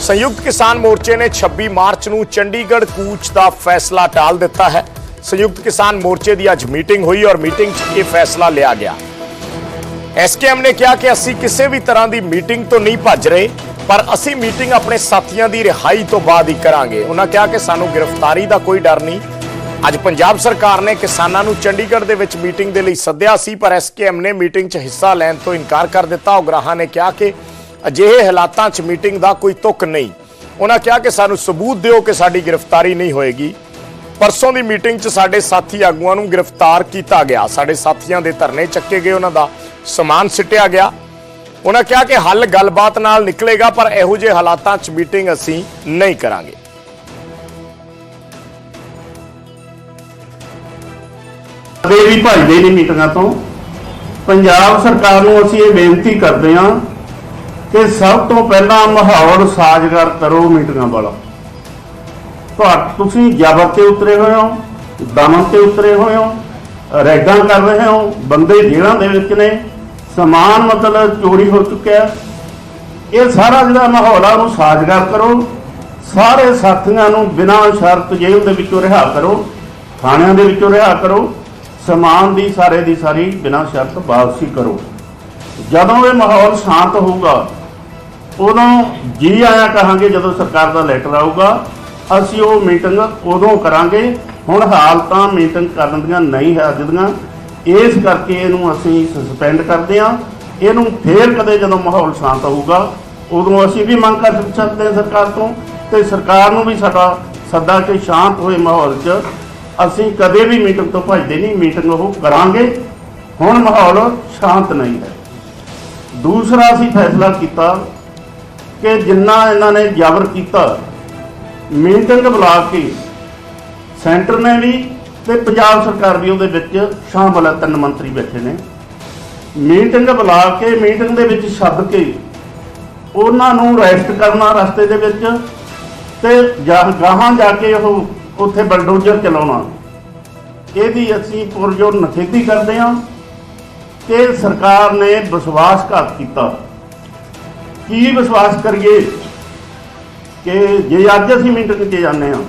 ਸੰਯੁਕਤ ਕਿਸਾਨ ਮੋਰਚੇ ਨੇ 26 ਮਾਰਚ ਨੂੰ ਚੰਡੀਗੜ੍ਹ ਕੂਚ ਦਾ ਫੈਸਲਾ ਟਾਲ ਦਿੱਤਾ ਹੈ। ਸੰਯੁਕਤ ਕਿਸਾਨ ਮੋਰਚੇ ਦੀ ਅੱਜ ਮੀਟਿੰਗ ਹੋਈ ਔਰ ਮੀਟਿੰਗ 'ਚ ਇਹ ਫੈਸਲਾ ਲਿਆ ਗਿਆ। ਐਸਕੇਐਮ ਨੇ ਕਿਹਾ ਕਿ ਅਸੀਂ ਕਿਸੇ ਵੀ ਤਰ੍ਹਾਂ ਦੀ ਮੀਟਿੰਗ ਤੋਂ ਨਹੀਂ ਭੱਜ ਰਹੇ, ਪਰ ਅਸੀਂ ਮੀਟਿੰਗ ਆਪਣੇ ਸਾਥੀਆਂ ਦੀ ਰਿਹਾਈ ਤੋਂ ਬਾਅਦ ਹੀ ਕਰਾਂਗੇ। ਉਹਨਾਂ ਕਿਹਾ ਕਿ ਸਾਨੂੰ ਗ੍ਰਿਫਤਾਰੀ ਦਾ ਕੋਈ ਡਰ ਨਹੀਂ। ਅੱਜ ਪੰਜਾਬ ਸਰਕਾਰ ਨੇ ਕਿਸਾਨਾਂ ਨੂੰ ਚੰਡੀਗੜ੍ਹ ਦੇ ਵਿੱਚ ਮੀਟਿੰਗ ਦੇ ਲਈ ਸੱਦਿਆ ਸੀ, ਪਰ ਐਸਕੇਐਮ ਨੇ ਮੀਟਿੰਗ 'ਚ ਹਿੱਸਾ ਲੈਣ ਤੋਂ ਇਨਕਾਰ ਕਰ ਦਿੱਤਾ। ਉਗਰਾਹਾਂ ਨੇ ਕਿਹਾ ਕਿ ਅਜਿਹੇ ਹਾਲਾਤਾਂ 'ਚ ਮੀਟਿੰਗ ਦਾ ਕੋਈ ਤੁਕ ਨਹੀਂ। ਉਹਨਾਂ ਕਿਹਾ ਕਿ ਸਾਨੂੰ ਸਬੂਤ ਦਿਓ ਕਿ ਸਾਡੀ ਗ੍ਰਿਫਤਾਰੀ ਨਹੀਂ ਹੋਏਗੀ। ਪਰਸੋਂ ਦੀ ਮੀਟਿੰਗ 'ਚ ਸਾਡੇ ਸਾਥੀ ਆਗੂਆਂ ਨੂੰ ਗ੍ਰਿਫਤਾਰ ਕੀਤਾ ਗਿਆ। ਸਾਡੇ ਸਾਥੀਆਂ ਦੇ ਧਰਨੇ ਚੱਕੇ ਗਏ, ਉਹਨਾਂ ਦਾ ਸਮਾਨ ਸਿੱਟਿਆ ਗਿਆ। ਉਹਨਾਂ ਕਿਹਾ ਕਿ ਹੱਲ ਗੱਲਬਾਤ ਨਾਲ ਨਿਕਲੇਗਾ, ਪਰ ਇਹੋ ਜਿਹੇ ਹਾਲਾਤਾਂ 'ਚ ਮੀਟਿੰਗ ਅਸੀਂ ਨਹੀਂ ਕਰਾਂਗੇ। ਕਦੇ ਵੀ ਭੱਜਦੇ ਨਹੀਂ ਮੀਟਿੰਗਾਂ ਤੋਂ। ਪੰਜਾਬ ਸਰਕਾਰ ਨੂੰ ਅਸੀਂ ਇਹ ਬੇਨਤੀ ਕਰਦੇ ਹਾਂ ਕਿ ਸਭ ਤੋਂ ਪਹਿਲਾਂ ਮਾਹੌਲ ਸਾਜ਼ਗਾਰ ਕਰੋ ਮੀਟਿੰਗਾਂ ਵਾਲਾ। ਤੁਹਾ, ਤੁਸੀਂ ਜ਼ਬਰ ਤੇ ਉਤਰੇ ਹੋਏ ਹੋ, ਦਮਨ ਤੇ ਉਤਰੇ ਹੋਏ ਹੋ ਰੈਡਾਂ ਕਰ ਰਹੇ ਹੋ, ਬੰਦੇ ਜੇਲ੍ਹਾਂ ਦੇ ਵਿੱਚ ਨੇ, ਸਮਾਨ ਮਤਲਬ ਚੋਰੀ ਹੋ ਚੁੱਕਿਆ। ਇਹ ਸਾਰਾ ਜਿਹੜਾ ਮਾਹੌਲ ਆ, ਉਹਨੂੰ ਸਾਜ਼ਗਾਰ ਕਰੋ। ਸਾਰੇ ਸਾਥੀਆਂ ਨੂੰ ਬਿਨਾਂ ਸ਼ਰਤ ਜੇਲ੍ਹ ਦੇ ਵਿੱਚੋਂ ਰਿਹਾ ਕਰੋ, ਥਾਣਿਆਂ ਦੇ ਵਿੱਚੋਂ ਰਿਹਾ ਕਰੋ, ਸਮਾਨ ਦੀ, ਸਾਰੇ ਦੀ ਸਾਰੀ ਬਿਨਾਂ ਸ਼ਰਤ ਵਾਪਸੀ ਕਰੋ। ਜਦੋਂ ਇਹ ਮਾਹੌਲ ਸ਼ਾਂਤ ਹੋਊਗਾ ਉਦੋਂ ਜੀ ਆਇਆ ਕਹਾਂਗੇ ਜਦੋਂ ਸਰਕਾਰ ਦਾ ਲੈਟਰ ਆਊਗਾ, ਅਸੀਂ ਉਹ ਮੀਟਿੰਗ ਉਦੋਂ ਕਰਾਂਗੇ। ਹੁਣ ਹਾਲਤਾਂ ਮੀਟਿੰਗ ਕਰਨ ਦੀਆਂ ਨਹੀਂ ਹੈ ਅੱਜ ਦੀਆਂ। ਇਸ ਕਰਕੇ ਇਹਨੂੰ ਅਸੀਂ ਸਸਪੈਂਡ ਕਰਦੇ ਹਾਂ। ਇਹਨੂੰ ਫੇਰ ਕਦੇ ਜਦੋਂ ਮਾਹੌਲ ਸ਼ਾਂਤ ਹੋਊਗਾ, ਉਦੋਂ ਅਸੀਂ ਵੀ ਮੰਗ ਕਰ ਸਕਦੇ ਹਾਂ ਸਰਕਾਰ ਤੋਂ। ਤੇ ਸਰਕਾਰ ਨੂੰ ਵੀ ਸਾਡਾ ਸੱਦਾ ਕਿ ਸ਼ਾਂਤ ਹੋਏ ਮਾਹੌਲ 'ਚ ਅਸੀਂ ਕਦੇ ਵੀ ਮੀਟਿੰਗ ਤੋਂ ਭੱਜਦੇ ਨਹੀਂ। ਮੀਟਿੰਗ ਉਹ ਕਰਾਂਗੇ। ਹੁਣ ਮਾਹੌਲ ਸ਼ਾਂਤ ਨਹੀਂ ਹੈ। ਦੂਸਰਾ ਅਸੀਂ ਫੈਸਲਾ ਕੀਤਾ ਕਿ ਜਿੰਨਾ ਇਹਨਾਂ ਨੇ ਜ਼ਬਰ ਕੀਤਾ, ਮੀਟਿੰਗ ਬੁਲਾ ਕੇ ਸੈਂਟਰ ਨੇ ਵੀ ਤੇ ਪੰਜਾਬ ਸਰਕਾਰ ਵੀ ਉਹਦੇ ਵਿੱਚ ਸ਼ਾਮਲ ਹੈ, ਤਿੰਨ ਮੰਤਰੀ ਬੈਠੇ ਨੇ। ਮੀਟਿੰਗ ਬੁਲਾ ਕੇ, ਮੀਟਿੰਗ ਦੇ ਵਿੱਚ ਸੱਦ ਕੇ ਉਹਨਾਂ ਨੂੰ ਰੈਸਟ ਕਰਨਾ ਰਸਤੇ ਦੇ ਵਿੱਚ ਤੇ ਗਾਹਾਂ ਜਾ ਕੇ ਉਹ ਉੱਥੇ ਬਲਡੋਜ਼ਰ ਚਲਾਉਣਾ। ਇਹਦੀ ਅਸੀਂ ਪੁਰਜੋਰ ਨਖੇਦੀ ਕਰਦੇ ਹਾਂ ਕਿ ਸਰਕਾਰ ਨੇ ਵਿਸ਼ਵਾਸਘਾਤ ਕੀਤਾ। ਕੀ ਵਿਸ਼ਵਾਸ ਕਰੀਏ ਕਿ ਜੇ ਅੱਜ ਅਸੀਂ ਮੀਟਿੰਗ 'ਚ ਜਾਂਦੇ ਹਾਂ,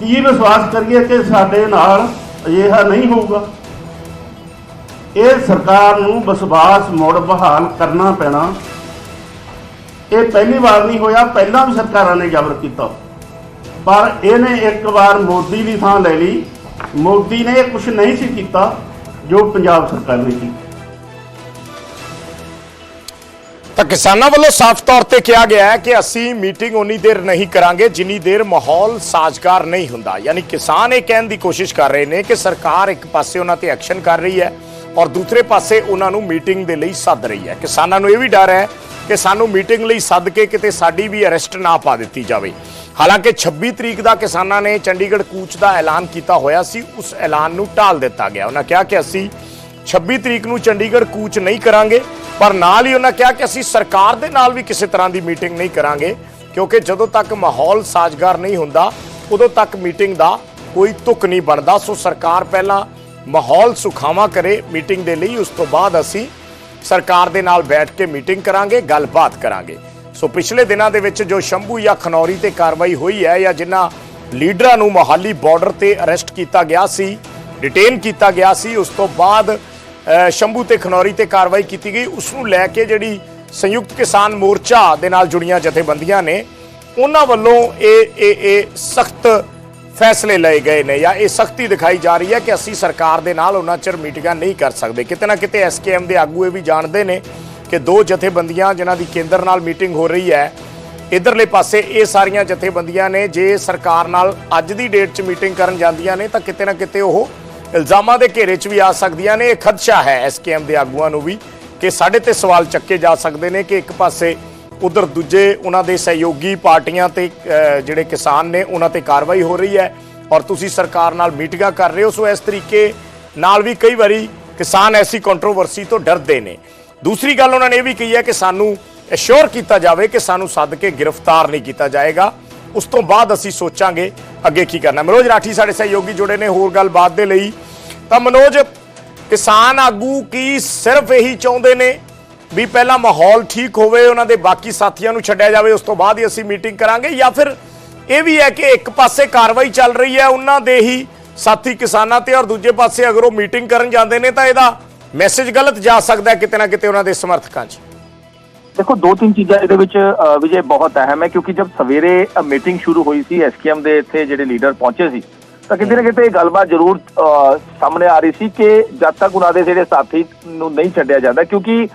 ਕੀ ਵਿਸ਼ਵਾਸ ਕਰੀਏ ਕਿ ਸਾਡੇ ਨਾਲ ਅਜਿਹਾ ਨਹੀਂ ਹੋਊਗਾ? ਇਹ ਸਰਕਾਰ ਨੂੰ ਵਿਸ਼ਵਾਸ ਮੁੜ ਬਹਾਲ ਕਰਨਾ ਪੈਣਾ। ਇਹ ਪਹਿਲੀ ਵਾਰ ਨਹੀਂ ਹੋਇਆ, ਪਹਿਲਾਂ ਵੀ ਸਰਕਾਰਾਂ ਨੇ ਜ਼ਬਰ ਕੀਤਾ। ਪਰ ਇਹਨੇ ਇੱਕ ਵਾਰ ਮੋਦੀ ਦੀ ਥਾਂ ਲੈ ਲਈ। ਮੋਦੀ ਨੇ ਕੁਝ ਨਹੀਂ ਸੀ ਕੀਤਾ ਜੋ ਪੰਜਾਬ ਸਰਕਾਰ ਨੇ ਕੀਤਾ। ਤਾਂ ਕਿਸਾਨਾਂ ਵੱਲੋਂ ਸਾਫ਼ ਤੌਰ ਤੇ ਕਿਹਾ ਗਿਆ ਹੈ ਕਿ ਅਸੀਂ ਮੀਟਿੰਗ ਉਨੀ ਦੇਰ ਨਹੀਂ ਕਰਾਂਗੇ, ਜਿੰਨੀ ਦੇਰ ਮਾਹੌਲ ਸਾਜ਼ਗਾਰ ਨਹੀਂ ਹੁੰਦਾ। ਯਾਨੀ ਕਿਸਾਨ ਇਹ ਕਹਿਣ ਦੀ ਕੋਸ਼ਿਸ਼ ਕਰ ਰਹੇ ਨੇ ਕਿ ਸਰਕਾਰ ਇੱਕ ਪਾਸੇ ਉਹਨਾਂ ਤੇ ਐਕਸ਼ਨ ਕਰ ਰਹੀ ਹੈ ਔਰ ਦੂਸਰੇ ਪਾਸੇ ਉਹਨਾਂ ਨੂੰ ਮੀਟਿੰਗ ਦੇ ਲਈ ਸੱਦ ਰਹੀ ਹੈ। ਕਿਸਾਨਾਂ ਨੂੰ ਇਹ ਵੀ ਡਰ ਹੈ ਕਿ ਸਾਨੂੰ ਮੀਟਿੰਗ ਲਈ ਸੱਦ ਕੇ ਕਿਤੇ ਸਾਡੀ ਵੀ ਅਰੈਸਟ ਨਾ ਪਾ ਦਿੱਤੀ ਜਾਵੇ। ਹਾਲਾਂਕਿ 26 ਤਰੀਕ ਦਾ ਕਿਸਾਨਾਂ ਨੇ ਚੰਡੀਗੜ੍ਹ ਕੂਚ ਦਾ ਐਲਾਨ ਕੀਤਾ ਹੋਇਆ ਸੀ, ਉਸ ਐਲਾਨ ਨੂੰ ਟਾਲ ਦਿੱਤਾ ਗਿਆ। ਉਹਨਾਂ ਕਿਹਾ ਕਿ ਅਸੀਂ 26 ਤਰੀਕ ਨੂੰ ਚੰਡੀਗੜ੍ਹ ਕੂਚ ਨਹੀਂ ਕਰਾਂਗੇ, ਪਰ ਨਾਲ ਹੀ ਉਹਨਾਂ ਕਿਹਾ ਕਿ ਅਸੀਂ ਸਰਕਾਰ ਦੇ ਨਾਲ ਵੀ ਕਿਸੇ ਤਰ੍ਹਾਂ ਦੀ ਮੀਟਿੰਗ ਨਹੀਂ ਕਰਾਂਗੇ, ਕਿਉਂਕਿ ਜਦੋਂ ਤੱਕ ਮਾਹੌਲ ਸਾਜ਼ਗਾਰ ਨਹੀਂ ਹੁੰਦਾ, ਉਦੋਂ ਤੱਕ ਮੀਟਿੰਗ ਦਾ ਕੋਈ ਤੁਕ ਨਹੀਂ ਬਣਦਾ। ਸੋ ਸਰਕਾਰ ਪਹਿਲਾਂ ਮਾਹੌਲ ਸੁਖਾਵਾ ਕਰੇ ਮੀਟਿੰਗ ਦੇ ਲਈ, ਉਸ ਤੋਂ ਬਾਅਦ ਅਸੀਂ ਸਰਕਾਰ ਦੇ ਨਾਲ ਬੈਠ ਕੇ ਮੀਟਿੰਗ ਕਰਾਂਗੇ, ਗੱਲਬਾਤ ਕਰਾਂਗੇ। ਸੋ ਪਿਛਲੇ ਦਿਨਾਂ ਦੇ ਵਿੱਚ ਜੋ ਸ਼ੰਭੂ ਜਾਂ ਖਨੌਰੀ ਤੇ ਕਾਰਵਾਈ ਹੋਈ ਹੈ ਜਾਂ ਜਿਨ੍ਹਾਂ ਲੀਡਰਾਂ ਨੂੰ ਮੋਹਾਲੀ ਬਾਰਡਰ ਤੇ ਅਰੈਸਟ ਕੀਤਾ ਗਿਆ ਸੀ, ਡਿਟੇਨ ਕੀਤਾ ਗਿਆ ਸੀ, ਉਸ ਤੋਂ ਬਾਅਦ ਸ਼ੰਭੂ ਤੇ ਖਨੌਰੀ ਤੇ ਕਾਰਵਾਈ ਕੀਤੀ ਗਈ। ਉਸ ਨੂੰ ਲੈ ਕੇ ਜਿਹੜੀ ਸੰਯੁਕਤ ਕਿਸਾਨ ਮੋਰਚਾ ਦੇ ਨਾਲ ਜੁੜੀਆਂ ਜਥੇਬੰਦੀਆਂ ਨੇ, ਉਹਨਾਂ ਵੱਲੋਂ ਇਹ ਇਹ ਇਹ ਸਖਤ ਫੈਸਲੇ ਲਏ ਗਏ ਨੇ ਜਾਂ ਇਹ ਸਖਤੀ ਦਿਖਾਈ ਜਾ ਰਹੀ ਹੈ ਕਿ ਅਸੀਂ ਸਰਕਾਰ ਦੇ ਨਾਲ ਉਹਨਾਂ ਚਿਰ ਮੀਟਿੰਗਾਂ ਨਹੀਂ ਕਰ ਸਕਦੇ। ਕਿਤੇ ਨਾ ਕਿਤੇ ਐਸਕੇਐਮ ਦੇ ਆਗੂ ਇਹ ਵੀ ਜਾਣਦੇ ਨੇ ਕਿ ਦੋ ਜਥੇਬੰਦੀਆਂ ਜਿਨ੍ਹਾਂ ਦੀ ਕੇਂਦਰ ਨਾਲ ਮੀਟਿੰਗ ਹੋ ਰਹੀ ਹੈ, ਇਧਰਲੇ ਪਾਸੇ ਇਹ ਸਾਰੀਆਂ ਜਥੇਬੰਦੀਆਂ ਨੇ, ਜੇ ਸਰਕਾਰ ਨਾਲ ਅੱਜ ਦੀ ਡੇਟ 'ਚ ਮੀਟਿੰਗ ਕਰਨ ਜਾਂਦੀਆਂ ਨੇ, ਤਾਂ ਕਿਤੇ ਨਾ ਕਿਤੇ ਉਹ ਇਲਜ਼ਾਮਾਂ ਦੇ ਘੇਰੇ 'ਚ ਵੀ ਆ ਸਕਦੀਆਂ ਨੇ। ਇਹ ਖਦਸ਼ਾ ਹੈ ਐਸਕੇਐਮ ਦੇ ਆਗੂਆਂ ਨੂੰ ਵੀ ਕਿ ਸਾਡੇ ਤੇ ਸਵਾਲ ਚੱਕੇ ਜਾ ਸਕਦੇ ਨੇ ਕਿ ਇੱਕ ਪਾਸੇ ਉਧਰ ਦੂਜੇ ਉਹਨਾਂ ਦੇ ਸਹਿਯੋਗੀ ਪਾਰਟੀਆਂ ਤੇ ਜਿਹੜੇ ਕਿਸਾਨ ਨੇ, ਉਹਨਾਂ ਤੇ ਕਾਰਵਾਈ ਹੋ ਰਹੀ ਹੈ ਔਰ ਤੁਸੀਂ ਸਰਕਾਰ ਨਾਲ ਮੀਟਿੰਗਾਂ ਕਰ ਰਹੇ ਹੋ। ਸੋ ਇਸ ਤਰੀਕੇ ਨਾਲ ਵੀ ਕਈ ਵਾਰੀ ਕਿਸਾਨ ਐਸੀ ਕੰਟਰੋਵਰਸੀ ਤੋਂ ਡਰਦੇ ਨੇ। ਦੂਸਰੀ ਗੱਲ ਉਹਨਾਂ ਨੇ ਇਹ ਵੀ ਕਹੀ ਹੈ ਕਿ ਸਾਨੂੰ ਅਸ਼ੋਰ ਕੀਤਾ ਜਾਵੇ ਕਿ ਸਾਨੂੰ ਸੱਦ ਕੇ ਗ੍ਰਿਫਤਾਰ ਨਹੀਂ ਕੀਤਾ ਜਾਏਗਾ। ਉਸ ਤੋਂ ਬਾਅਦ ਅਸੀਂ ਸੋਚਾਂਗੇ ਅੱਗੇ ਕੀ ਕਰਨਾ। ਮਨੋਜ ਰਾਠੀ ਸਾਡੇ ਸਹਿਯੋਗੀ ਜੁੜੇ ਨੇ ਹੋਰ ਗੱਲਬਾਤ ਦੇ ਲਈ। ਤਾਂ ਮਨੋਜ, ਕਿਸਾਨ ਆਗੂ ਕੀ ਸਿਰਫ ਇਹੀ ਚਾਹੁੰਦੇ ਨੇ ਵੀ ਪਹਿਲਾਂ ਮਾਹੌਲ ਠੀਕ ਹੋਵੇ, ਉਹਨਾਂ ਦੇ ਬਾਕੀ ਸਾਥੀਆਂ ਨੂੰ ਛੱਡਿਆ ਜਾਵੇ, ਉਸ ਤੋਂ ਬਾਅਦ ਹੀ ਅਸੀਂ ਮੀਟਿੰਗ ਕਰਾਂਗੇ ਜਾਂ ਫਿਰ ਇਹ ਵੀ ਹੈ ਕਿ ਇੱਕ ਪਾਸੇ ਕਾਰਵਾਈ ਚੱਲ ਰਹੀ ਹੈ, ਉਹਨਾਂ ਦੇ ਹੀ ਸਾਥੀ ਕਿਸਾਨਾਂ ਤੇ ਔਰ ਦੂਜੇ ਪਾਸੇ ਅਗਰ ਉਹ ਮੀਟਿੰਗ ਕਰਨ ਜਾਂਦੇ ਨੇ ਤਾਂ ਇਹਦਾ ਮੈਸੇਜ ਗਲਤ ਜਾ ਸਕਦਾ ਹੈ ਕਿਤੇ ਨਾ ਕਿਤੇ ਉਹਨਾਂ ਦੇ ਸਮਰਥਕਾਂ 'ਚ। ਦੇਖੋ ਦੋ ਤਿੰਨ ਚੀਜ਼ਾਂ ਇਹਦੇ ਵਿੱਚ ਵਿਜੇ ਬਹੁਤ ਅਹਿਮ ਹੈ ਕਿਉਂਕਿ ਜਦ ਸਵੇਰੇ ਮੀਟਿੰਗ ਸ਼ੁਰੂ ਹੋਈ ਸੀ ਐਸਕੇਐਮ ਦੇ ਇੱਥੇ ਜਿਹੜੇ ਲੀਡਰ ਪਹੁੰਚੇ ਸੀ ਤਾਂ ਕਿਤੇ ਨਾ ਕਿਤੇ ਇਹ ਗੱਲਬਾਤ ਜ਼ਰੂਰ ਅ, ਸਾਹਮਣੇ ਆ ਰਹੀ ਸੀ ਕਿ ਜਦ ਤੱਕ ਉਹਨਾਂ ਦੇ ਜਿਹੜੇ ਸਾਥੀ ਨੂੰ ਨਹੀਂ ਛੱਡਿਆ ਜਾਂਦਾ ਕਿਉਂਕਿ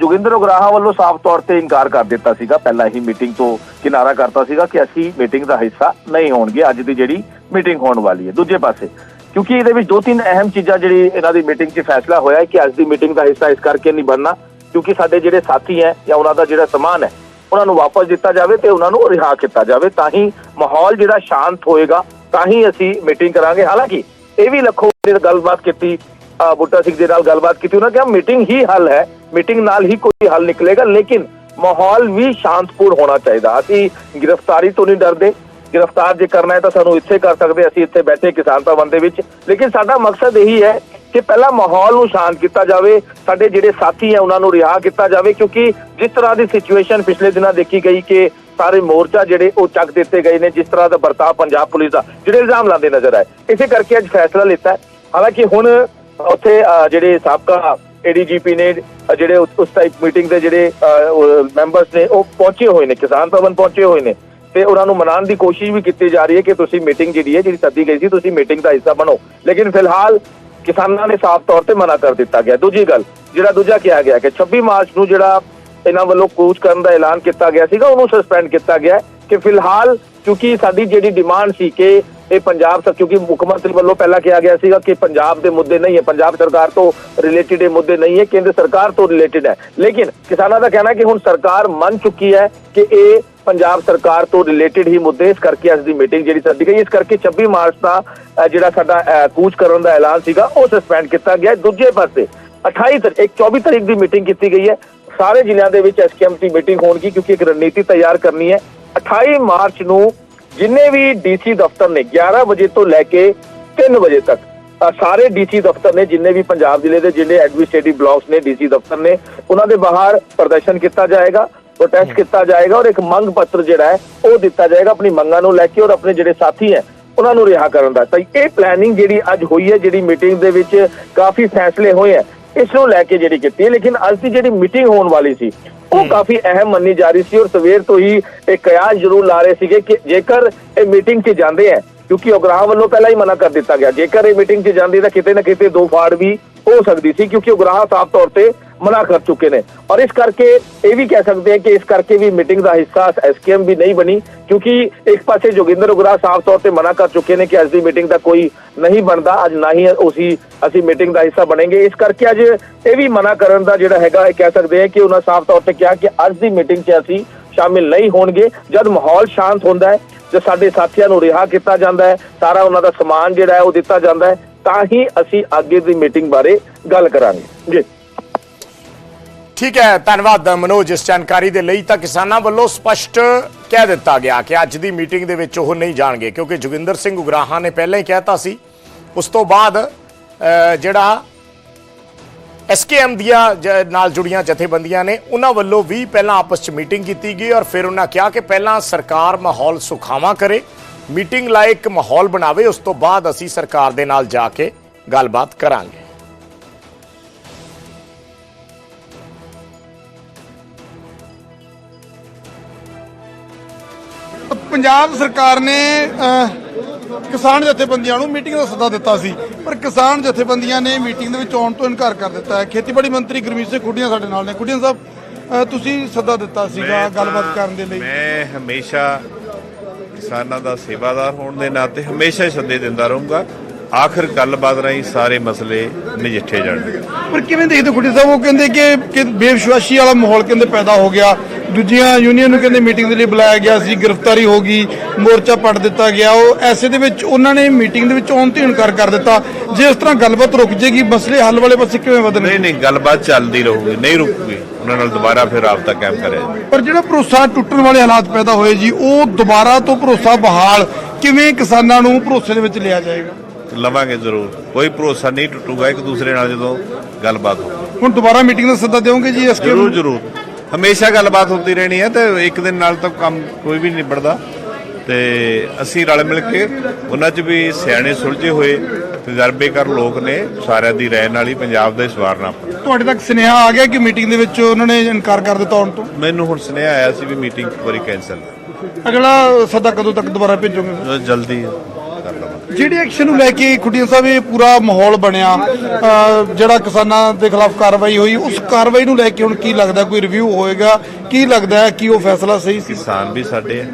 ਜੋਗਿੰਦਰ ਉਗਰਾਹਾ ਵੱਲੋਂ ਸਾਫ਼ ਤੌਰ ਤੇ ਇਨਕਾਰ ਕਰ ਦਿੱਤਾ ਸੀਗਾ ਪਹਿਲਾਂ ਹੀ ਮੀਟਿੰਗ ਤੋਂ ਕਿਨਾਰਾ ਕਰਤਾ ਸੀਗਾ ਕਿ ਅਸੀਂ ਮੀਟਿੰਗ ਦਾ ਹਿੱਸਾ ਨਹੀਂ ਹੋਣਗੇ ਅੱਜ ਦੀ ਜਿਹੜੀ ਮੀਟਿੰਗ ਹੋਣ ਵਾਲੀ ਹੈ। ਦੂਜੇ ਪਾਸੇ ਕਿਉਂਕਿ ਇਹਦੇ ਵਿੱਚ ਦੋ ਤਿੰਨ ਅਹਿਮ ਚੀਜ਼ਾਂ ਜਿਹੜੀ ਇਹਨਾਂ ਦੀ ਮੀਟਿੰਗ 'ਚ ਫੈਸਲਾ ਹੋਇਆ ਹੈ ਕਿ ਅੱਜ ਦੀ ਮੀਟਿੰਗ ਦਾ ਹਿੱਸਾ ਇਸ ਕਰਕੇ ਨਹੀਂ ਬਣਨਾ ਕਿਉਂਕਿ ਸਾਡੇ ਜਿਹੜੇ ਸਾਥੀ ਹੈ ਜਾਂ ਉਹਨਾਂ ਦਾ ਜਿਹੜਾ ਸਮਾਨ ਹੈ, ਉਹਨਾਂ ਨੂੰ ਵਾਪਸ ਦਿੱਤਾ ਜਾਵੇ ਤੇ ਉਹਨਾਂ ਨੂੰ ਰਿਹਾ ਕੀਤਾ ਜਾਵੇ, ਤਾਂ ਹੀ ਮਾਹੌਲ ਜਿਹੜਾ ਸ਼ਾਂਤ ਹੋਏਗਾ, ਤਾਂ ਹੀ ਅਸੀਂ ਮੀਟਿੰਗ ਕਰਾਂਗੇ। ਹਾਲਾਂਕਿ ਇਹ ਵੀ ਲੱਖੋ ਨੇ ਗੱਲਬਾਤ ਕੀਤੀ ਬੁੱਟਾ ਸਿੰਘ ਦੇ ਨਾਲ ਗੱਲਬਾਤ ਕੀਤੀ, ਉਹਨਾਂ ਕਿਹਾ ਮੀਟਿੰਗ ਹੀ ਹੱਲ ਹੈ, ਮੀਟਿੰਗ ਨਾਲ ਹੀ ਕੋਈ ਹੱਲ ਨਿਕਲੇਗਾ, ਲੇਕਿਨ ਮਾਹੌਲ ਵੀ ਸ਼ਾਂਤਪੂਰ ਹੋਣਾ ਚਾਹੀਦਾ। ਅਸੀਂ ਗ੍ਰਿਫਤਾਰੀ ਤੋਂ ਨਹੀਂ ਡਰਦੇ ਗ੍ਰਿਫਤਾਰ ਜੇ ਕਰਨਾ ਹੈ ਤਾਂ ਸਾਨੂੰ ਇੱਥੇ ਕਰ ਸਕਦੇ ਅਸੀਂ ਇੱਥੇ ਬੈਠੇ ਕਿਸਾਨ ਭਵਨ ਦੇ ਵਿੱਚ। ਲੇਕਿਨ ਸਾਡਾ ਮਕਸਦ ਇਹੀ ਹੈ ਕਿ ਪਹਿਲਾਂ ਮਾਹੌਲ ਨੂੰ ਸ਼ਾਂਤ ਕੀਤਾ ਜਾਵੇ, ਸਾਡੇ ਜਿਹੜੇ ਸਾਥੀ ਹੈ ਉਹਨਾਂ ਨੂੰ ਰਿਹਾ ਕੀਤਾ ਜਾਵੇ, ਕਿਉਂਕਿ ਜਿਸ ਤਰ੍ਹਾਂ ਦੀ ਸਿਚੁਏਸ਼ਨ ਪਿਛਲੇ ਦਿਨਾਂ ਦੇਖੀ ਗਈ ਕਿ ਸਾਰੇ ਮੋਰਚਾ ਜਿਹੜੇ ਉਹ ਚੱਕ ਦਿੱਤੇ ਗਏ ਨੇ, ਜਿਸ ਤਰ੍ਹਾਂ ਦਾ ਵਰਤਾਅ ਪੰਜਾਬ ਪੁਲਿਸ ਦਾ, ਜਿਹੜੇ ਇਲਜ਼ਾਮ ਲਾਉਂਦੇ ਨਜ਼ਰ ਆਏ। ਇਸੇ ਕਰਕੇ ਅੱਜ ਫੈਸਲਾ ਲਿੱਤਾ ਹਾਲਾਂਕਿ ਹੁਣ ਉੱਥੇ ਜਿਹੜੇ ਸਾਬਕਾ ਏਡੀਜੀਪੀ ਨੇ ਜਿਹੜੇ ਉਸ ਟਾਈਪ ਮੀਟਿੰਗ ਦੇ ਜਿਹੜੇ ਮੈਂਬਰਸ ਨੇ, ਉਹ ਪਹੁੰਚੇ ਹੋਏ ਨੇ, ਕਿਸਾਨ ਭਵਨ ਪਹੁੰਚੇ ਹੋਏ ਨੇ। ਤੇ ਉਹਨਾਂ ਨੂੰ ਮਨਾਉਣ ਦੀ ਕੋਸ਼ਿਸ਼ ਵੀ ਕੀਤੀ ਜਾ ਰਹੀ ਹੈ ਕਿ ਤੁਸੀਂ ਮੀਟਿੰਗ ਜਿਹੜੀ ਹੈ, ਜਿਹੜੀ ਸੱਦੀ ਗਈ ਸੀ, ਤੁਸੀਂ ਮੀਟਿੰਗ ਦਾ ਹਿੱਸਾ ਬਣੋ। ਲੇਕਿਨ ਫਿਲਹਾਲ ਕਿਸਾਨਾਂ ਨੇ ਸਾਫ਼ ਤੌਰ ਤੇ ਮਨਾ ਕਰ ਦਿੱਤਾ ਗਿਆ। ਦੂਜੀ ਗੱਲ, ਜਿਹੜਾ ਦੂਜਾ ਕਿਹਾ ਗਿਆ ਕਿ 26 ਮਾਰਚ ਨੂੰ ਜਿਹੜਾ ਇਹਨਾਂ ਵੱਲੋਂ ਕੂਚ ਕਰਨ ਦਾ ਐਲਾਨ ਕੀਤਾ ਗਿਆ ਸੀਗਾ, ਉਹਨੂੰ ਸਸਪੈਂਡ ਕੀਤਾ ਗਿਆ ਕਿ ਫਿਲਹਾਲ ਕਿਉਂਕਿ ਸਾਡੀ ਜਿਹੜੀ ਡਿਮਾਂਡ ਸੀ ਕਿ ਇਹ ਪੰਜਾਬ ਸਰ, ਕਿਉਂਕਿ ਮੁੱਖ ਮੰਤਰੀ ਵੱਲੋਂ ਪਹਿਲਾਂ ਕਿਹਾ ਗਿਆ ਸੀਗਾ ਕਿ ਪੰਜਾਬ ਦੇ ਮੁੱਦੇ ਨਹੀਂ ਹੈ, ਪੰਜਾਬ ਸਰਕਾਰ ਤੋਂ ਰਿਲੇਟਡ ਇਹ ਮੁੱਦੇ ਨਹੀਂ ਹੈ, ਕੇਂਦਰ ਸਰਕਾਰ ਤੋਂ ਰਿਲੇਟਡ ਹੈ। ਲੇਕਿਨ ਕਿਸਾਨਾਂ ਦਾ ਕਹਿਣਾ ਕਿ ਹੁਣ ਸਰਕਾਰ ਮੰਨ ਚੁੱਕੀ ਹੈ ਕਿ ਇਹ ਪੰਜਾਬ ਸਰਕਾਰ ਤੋਂ ਰਿਲੇਟਡ ਹੀ ਮੁੱਦੇ ਇਸ ਕਰਕੇ ਅੱਜ ਦੀ ਮੀਟਿੰਗ ਜਿਹੜੀ ਸੱਦੀ ਗਈ ਇਸ ਕਰਕੇ 26 ਮਾਰਚ ਦਾ ਜਿਹੜਾ ਸਾਡਾ ਕੂਚ ਕਰਨ ਦਾ ਐਲਾਨ ਸੀਗਾ ਉਹ ਸਸਪੈਂਡ ਕੀਤਾ ਗਿਆ। ਦੂਜੇ ਪਾਸੇ 28 ਤਰੀਕ 24 ਤਰੀਕ ਦੀ ਮੀਟਿੰਗ ਕੀਤੀ ਗਈ ਹੈ। ਸਾਰੇ ਜ਼ਿਲ੍ਹਿਆਂ ਦੇ ਵਿੱਚ ਐਸਕੇਐਮ ਦੀ ਮੀਟਿੰਗ ਹੋਣਗੀ ਕਿਉਂਕਿ ਇੱਕ ਰਣਨੀਤੀ ਤਿਆਰ ਕਰਨੀ ਹੈ। 28 ਮਾਰਚ ਨੂੰ ਜਿੰਨੇ ਵੀ ਡੀਸੀ ਦਫ਼ਤਰ ਨੇ 11 ਵਜੇ ਤੋਂ ਲੈ ਕੇ 3 ਵਜੇ ਤੱਕ ਅ, ਸਾਰੇ ਡੀਸੀ ਦਫ਼ਤਰ ਨੇ ਜਿੰਨੇ ਵੀ ਪੰਜਾਬ ਜ਼ਿਲ੍ਹੇ ਦੇ ਜਿਹੜੇ ਐਡਮਿਨਿਸਟ੍ਰੇਟਿਵ ਬਲਾਕਸ ਨੇ ਡੀਸੀ ਦਫ਼ਤਰ ਨੇ ਉਹਨਾਂ ਦੇ ਬਾਹਰ ਪ੍ਰਦਰਸ਼ਨ ਕੀਤਾ ਜਾਏਗਾ। ਪ੍ਰੋਟੈਸਟ ਕੀਤਾ ਜਾਏਗਾ ਔਰ ਇੱਕ ਮੰਗ ਪੱਤਰ ਜਿਹੜਾ ਹੈ ਉਹ ਦਿੱਤਾ ਜਾਏਗਾ ਆਪਣੀ ਮੰਗਾਂ ਨੂੰ ਲੈ ਕੇ ਔਰ ਆਪਣੇ ਜਿਹੜੇ ਸਾਥੀ ਹੈ ਉਹਨਾਂ ਨੂੰ ਰਿਹਾ ਕਰਨ ਦਾ। ਤਾਂ ਇਹ ਪਲੈਨਿੰਗ ਜਿਹੜੀ ਅੱਜ ਹੋਈ ਹੈ ਜਿਹੜੀ ਮੀਟਿੰਗ ਦੇ ਵਿੱਚ ਕਾਫੀ ਫੈਸਲੇ ਹੋਏ ਹੈ ਇਸ ਨੂੰ ਲੈ ਕੇ ਜਿਹੜੀ ਕੀਤੀ ਹੈ। ਲੇਕਿਨ ਅੱਜ ਦੀ ਜਿਹੜੀ ਮੀਟਿੰਗ ਹੋਣ ਵਾਲੀ ਸੀ ਉਹ ਕਾਫੀ ਅਹਿਮ ਮੰਨੀ ਜਾ ਰਹੀ ਸੀ ਔਰ ਸਵੇਰ ਤੋਂ ਹੀ ਇਹ ਕਿਆਸ ਜ਼ਰੂਰ ਲਾ ਰਹੇ ਸੀਗੇ ਕਿ ਜੇਕਰ ਇਹ ਮੀਟਿੰਗ 'ਚ ਜਾਂਦੇ ਹੈ ਕਿਉਂਕਿ ਉਗਰਾਹ ਵੱਲੋਂ ਪਹਿਲਾਂ ਹੀ ਮਨਾ ਕਰ ਦਿੱਤਾ ਗਿਆ ਜੇਕਰ ਇਹ ਮੀਟਿੰਗ 'ਚ ਜਾਂਦੀ ਤਾਂ ਕਿਤੇ ਨਾ ਕਿਤੇ ਦੋ ਫਾੜ ਵੀ ਹੋ ਸਕਦੀ ਸੀ ਕਿਉਂਕਿ ਉਗਰਾਹ ਸਾਫ਼ ਤੌਰ ਤੇ ਮਨਾ ਕਰ ਚੁੱਕੇ ਨੇ। ਔਰ ਇਸ ਕਰਕੇ ਇਹ ਵੀ ਕਹਿ ਸਕਦੇ ਹਾਂ ਕਿ ਇਸ ਕਰਕੇ ਵੀ ਮੀਟਿੰਗ ਦਾ ਹਿੱਸਾ ਐਸਕੇਐਮ ਵੀ ਨਹੀਂ ਬਣੀ, ਕਿਉਂਕਿ ਇੱਕ ਪਾਸੇ ਜੋਗਿੰਦਰ ਉਗਰਾ ਸਾਫ਼ ਤੌਰ ਤੇ ਮਨਾ ਕਰ ਚੁੱਕੇ ਨੇ ਕਿ ਅੱਜ ਦੀ ਮੀਟਿੰਗ ਦਾ ਕੋਈ ਨਹੀਂ ਬਣਦਾ, ਅੱਜ ਨਾ ਹੀ ਉਸੀ ਅਸੀਂ ਮੀਟਿੰਗ ਦਾ ਹਿੱਸਾ ਬਣेंगे ਇਸ ਕਰਕੇ ਅੱਜ ਇਹ ਵੀ ਮਨਾ ਕਰਨ ਦਾ ਜਿਹੜਾ ਹੈਗਾ, ਇਹ ਕਹਿ ਸਕਦੇ ਹਾਂ ਕਿ ਉਹਨਾਂ ਸਾਫ਼ ਤੌਰ ਤੇ ਕਿਹਾ ਕਿ ਅੱਜ ਦੀ ਮੀਟਿੰਗ 'ਚ ਅਸੀਂ ਸ਼ਾਮਿਲ ਨਹੀਂ ਹੋਣਗੇ। ਜਦ ਮਾਹੌਲ ਸ਼ਾਂਤ ਹੁੰਦਾ ਹੈ ਜੇ ਸਾਡੇ ਸਾਥੀਆਂ ਨੂੰ ਰਿਹਾ ਕੀਤਾ ਜਾਂਦਾ ਹੈ, ਸਾਰਾ ਉਹਨਾਂ ਦਾ ਸਮਾਨ ਜਿਹੜਾ ਹੈ ਉਹ ਦਿੱਤਾ ਜਾਂਦਾ ਹੈ, ਤਾਂ ਹੀ ਅਸੀਂ ਅੱਗੇ ਦੀ ਮੀਟਿੰਗ ਬਾਰੇ ਗੱਲ ਕਰਾਂਗੇ। ਜੀ। ਠੀਕ ਹੈ ਧੰਨਵਾਦ ਮਨੋਜ ਇਸ ਜਾਣਕਾਰੀ ਦੇ ਲਈ ਤਾਂ ਕਿਸਾਨਾਂ ਵੱਲੋਂ ਸਪਸ਼ਟ ਕਹਿ ਦਿੱਤਾ ਗਿਆ ਕਿ ਅੱਜ ਦੀ ਮੀਟਿੰਗ ਦੇ ਵਿੱਚ ਉਹ ਨਹੀਂ ਜਾਣਗੇ ਕਿਉਂਕਿ ਜੋਗਿੰਦਰ ਸਿੰਘ ਉਗਰਾਹਾਂ ਨੇ ਪਹਿਲਾਂ ਹੀ ਕਹਿਤਾ ਸੀ। ਉਸ ਤੋਂ ਬਾਅਦ ਅਹ, ਜਿਹੜਾ ਐਸਕੇਐਮ ਦੀਆਂ ਜ- ਨਾਲ ਜੁੜੀਆਂ ਜਥੇਬੰਦੀਆਂ ਨੇ ਉਹਨਾਂ ਵੱਲੋਂ ਵੀ ਪਹਿਲਾਂ ਆਪਸ 'ਚ ਮੀਟਿੰਗ ਕੀਤੀ ਗਈ ਔਰ ਫਿਰ ਉਹਨਾਂ ਕਿਹਾ ਕਿ ਪਹਿਲਾਂ ਸਰਕਾਰ ਮਾਹੌਲ ਸੁਖਾਵਾਂ ਕਰੇ ਮੀਟਿੰਗ ਲਾਇਕ ਮਾਹੌਲ ਬਣਾਵੇ ਉਸ ਤੋਂ ਬਾਅਦ ਅਸੀਂ ਸਰਕਾਰ ਦੇ ਨਾਲ ਜਾ ਕੇ ਗੱਲਬਾਤ ਕਰਾਂਗੇ। ਪੰਜਾਬ ਸਰਕਾਰ ਨੇ ਕਿਸਾਨ ਜਥੇਬੰਦੀਆਂ ਨੂੰ ਮੀਟਿੰਗ ਦਾ ਸੱਦਾ ਦਿੱਤਾ ਸੀ। ਪਰ ਕਿਸਾਨ ਜਥੇਬੰਦੀਆਂ ਨੇ ਮੀਟਿੰਗ ਦੇ ਵਿੱਚ ਆਉਣ ਤੋਂ ਇਨਕਾਰ ਕਰ ਦਿੱਤਾ ਹੈ। ਖੇਤੀਬਾੜੀ ਮੰਤਰੀ ਗੁਰਮੀਤ ਸਿੰਘ ਖੁੱਡੀਆਂ ਸਾਡੇ ਨਾਲ ਨੇ। ਖੁੱਡੀਆਂ ਸਾਹਿਬ ਤੁਸੀਂ ਸੱਦਾ ਦਿੱਤਾ ਸੀਗਾ ਗੱਲਬਾਤ ਕਰਨ ਦੇ ਲਈ। ਮੈਂ ਹਮੇਸ਼ਾ ਕਿਸਾਨਾਂ ਦਾ ਸੇਵਾਦਾਰ ਹੋਣ ਦੇ ਨਾਤੇ ਹਮੇਸ਼ਾ ਹੀ ਸੱਦੇ ਦਿੰਦਾ ਰਹੂੰਗਾ। ਆਖਰ ਗੱਲਬਾਤ ਰਾਹੀਂ ਸਾਰੇ ਮਸਲੇ ਨਜਿੱਠੇ ਜਾਣਗੇ। ਪਰ ਕਿਵੇਂ ਦੇਖਦੇ ਖੁੱਡੀ ਸਾਹਿਬ? ਉਹ ਕਹਿੰਦੇ ਕਿ ਬੇਵਿਸ਼ਵਾਸੀ ਵਾਲਾ ਮਾਹੌਲ ਕਹਿੰਦੇ ਪੈਦਾ ਹੋ ਗਿਆ। ਦੂਜੀਆਂ ਯੂਨੀਅਨ ਨੂੰ ਕਹਿੰਦੇ ਮੀਟਿੰਗ ਦੇ ਲਈ ਬੁਲਾਇਆ ਗਿਆ ਸੀ ਗ੍ਰਿਫਤਾਰੀ ਹੋ ਗਈ ਮੋਰਚਾ ਪੜ ਦਿੱਤਾ ਗਿਆ। ਉਹ ਐਸੇ ਦੇ ਵਿੱਚ ਉਹਨਾਂ ਨੇ ਮੀਟਿੰਗ ਦੇ ਵਿੱਚ ਆਉਣ ਤੋਂ ਇਨਕਾਰ ਕਰ ਦਿੱਤਾ। ਜੇ ਇਸ ਤਰ੍ਹਾਂ ਗੱਲਬਾਤ ਰੁਕ ਜੇਗੀ ਮਸਲੇ ਹੱਲ ਵਾਲੇ ਪਾਸੇ ਕਿਵੇਂ ਵਧਣਗੇ? ਨਹੀਂ ਨਹੀਂ ਗੱਲਬਾਤ ਚੱਲਦੀ ਰਹੂਗੀ ਨਹੀਂ ਰੁਕੂਗੀ। ਉਹਨਾਂ ਨਾਲ ਦੁਬਾਰਾ ਫਿਰ ਰਾਬਤਾ ਕਾਇਮ ਕਰਿਆ ਪਰ ਜਿਹੜਾ ਭਰੋਸਾ ਟੁੱਟਣ ਵਾਲੇ ਹਾਲਾਤ ਪੈਦਾ ਹੋਏ ਜੀ ਉਹ ਦੁਬਾਰਾ ਤੋਂ ਭਰੋਸਾ ਬਹਾਲ ਕਿਵੇਂ ਕਿਸਾਨਾਂ ਨੂੰ ਭਰੋਸੇ ਦੇ ਵਿੱਚ ਲਿਆ ਜਾਏਗਾ? ਲਵਾਂਗੇ ਜ਼ਰੂਰ। ਕੋਈ ਭਰੋਸਾ ਨਹੀਂ ਟੁੱਟੂਗਾ ਇੱਕ ਦੂਸਰੇ ਨਾਲ ਜਦੋਂ ਗੱਲਬਾਤ ਹੋਊਗੀ। ਹੁਣ ਦੁਬਾਰਾ ਮੀਟਿੰਗ ਦਾ ਸੱਦਾ ਦਿਓਗੇ ਜੀ ਐਸਕੇ ਜ਼ਰੂਰ ਜ਼ਰੂਰ। ਹਮੇਸ਼ਾ ਗੱਲਬਾਤ ਹੁੰਦੀ ਰਹਿਣੀ ਹੈ ਤੇ ਇੱਕ ਦਿਨ ਨਾਲ ਤਾਂ ਕੰਮ ਕੋਈ ਵੀ ਨਿਬੜਦਾ। ਤੇ ਅਸੀਂ ਰਲ ਮਿਲ ਕੇ ਉਹਨਾਂ 'ਚ ਵੀ ਸਿਆਣੇ ਸੁਲਝੇ ਹੋਏ ਤਜਰਬੇਕਾਰ ਲੋਕ ਨੇ ਸਾਰਿਆਂ ਦੀ ਨਾਲ ਹੀ ਪੰਜਾਬ ਦਾ ਹੀ ਸਵਾਰਨਾ ਤੁਹਾਡੇ ਤੱਕ ਸੁਨੇਹਾ ਆ ਗਿਆ ਕਿ ਮੀਟਿੰਗ ਦੇ ਵਿੱਚ ਉਹਨਾਂ ਨੇ ਇਨਕਾਰ ਕਰ ਦਿੱਤਾ ਆਉਣ ਤੋਂ? ਮੈਨੂੰ ਹੁਣ ਸੁਨੇਹਾ ਆਇਆ ਸੀ ਵੀ ਮੀਟਿੰਗ ਵਾਰੀ ਕੈਨਸਲ ਅਗਲਾ ਸੱਦਾ ਕਦੋਂ ਤੱਕ ਦੁਬਾਰਾ ਭੇਜੋਗੇ? ਜਲਦੀ ਲਵਾਂਗੇ ਜਿਹੜੀ ਐਕਸ਼ਨ ਨੂੰ ਲੈ ਕੇ ਖੁੱਡੀਆਂ ਸਾਹਿਬ ਇਹ ਪੂਰਾ ਮਾਹੌਲ ਬਣਿਆ। ਜਿਹੜਾ ਕਿਸਾਨਾਂ ਦੇ ਖਿਲਾਫ ਕਾਰਵਾਈ ਹੋਈ ਉਸ ਕਾਰਵਾਈ ਨੂੰ ਲੈ ਕੇ ਹੁਣ ਕੀ ਲੱਗਦਾ ਕੋਈ ਰਿਵਿਊ ਹੋਏਗਾ? ਕੀ ਲੱਗਦਾ ਹੈ ਕਿ ਉਹ ਫੈਸਲਾ ਸਹੀ ਸੀ? ਕਿਸਾਨ ਵੀ ਸਾਡੇ ਆ।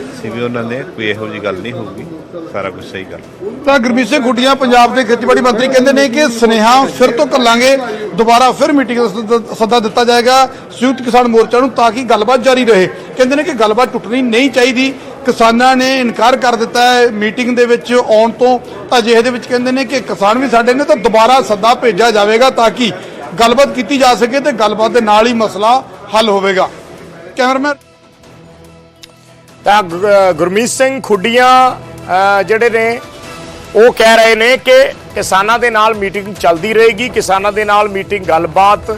ਅਸੀਂ ਵੀ ਉਹਨਾਂ ਦੇ ਕੋਈ ਇਹੋ ਜੀ ਗੱਲ ਨਹੀਂ ਹੋਊਗੀ। ਸਾਰਾ ਕੁਝ ਸਹੀ ਕਰ ਤਾਂ ਗੁਰਮੀਤ ਸਿੰਘ ਖੁੱਡੀਆਂ ਪੰਜਾਬ ਦੇ ਖੇਤੀਬਾੜੀ ਮੰਤਰੀ ਕਹਿੰਦੇ ਨੇ ਕਿ ਸੁਨੇਹਾ ਫਿਰ ਤੋਂ ਕੱਲਾਂਗੇ ਦੁਬਾਰਾ ਫਿਰ ਮੀਟਿੰਗ ਦਾ ਸੱਦਾ ਦਿੱਤਾ ਜਾਏਗਾ ਸੰਯੁਕਤ ਕਿਸਾਨ ਮੋਰਚਾ ਨੂੰ ਤਾਂ ਕਿ ਗੱਲਬਾਤ ਜਾਰੀ ਰਹੇ। ਕਹਿੰਦੇ ਨੇ ਕਿ ਗੱਲਬਾਤ ਟੁੱਟਣੀ ਨਹੀਂ ਚਾਹੀਦੀ। ਕਿਸਾਨਾਂ ਨੇ ਇਨਕਾਰ ਕਰ ਦਿੱਤਾ ਹੈ। ਮੀਟਿੰਗ ਦੇ ਵਿੱਚ ਆਉਣ ਤੋਂ ਅਜਿਹੇ ਦੇ ਵਿੱਚ ਕਹਿੰਦੇ ਨੇ ਕਿ ਕਿਸਾਨ ਵੀ ਸਾਡੇ ਨੇ ਤਾਂ ਦੁਬਾਰਾ ਸੱਦਾ ਭੇਜਿਆ ਜਾਵੇਗਾ ਤਾਂ ਕਿ ਗੱਲਬਾਤ ਕੀਤੀ ਜਾ ਸਕੇ ਤੇ ਗੱਲਬਾਤ ਦੇ ਨਾਲ ਹੀ ਮਸਲਾ ਹੱਲ ਹੋਵੇਗਾ। ਕੈਮਰਾਮੈਨ ਤਾਂ ਗੁਰਮੀਤ ਸਿੰਘ ਖੁੱਡੀਆਂ ਜਿਹੜੇ ਨੇ, ਉਹ ਕਹਿ ਰਹੇ ਨੇ ਕਿ ਕਿਸਾਨਾਂ ਦੇ ਨਾਲ ਮੀਟਿੰਗ ਚੱਲਦੀ ਰਹੇਗੀ। ਕਿਸਾਨਾਂ ਦੇ ਨਾਲ ਮੀਟਿੰਗ ਗੱਲਬਾਤ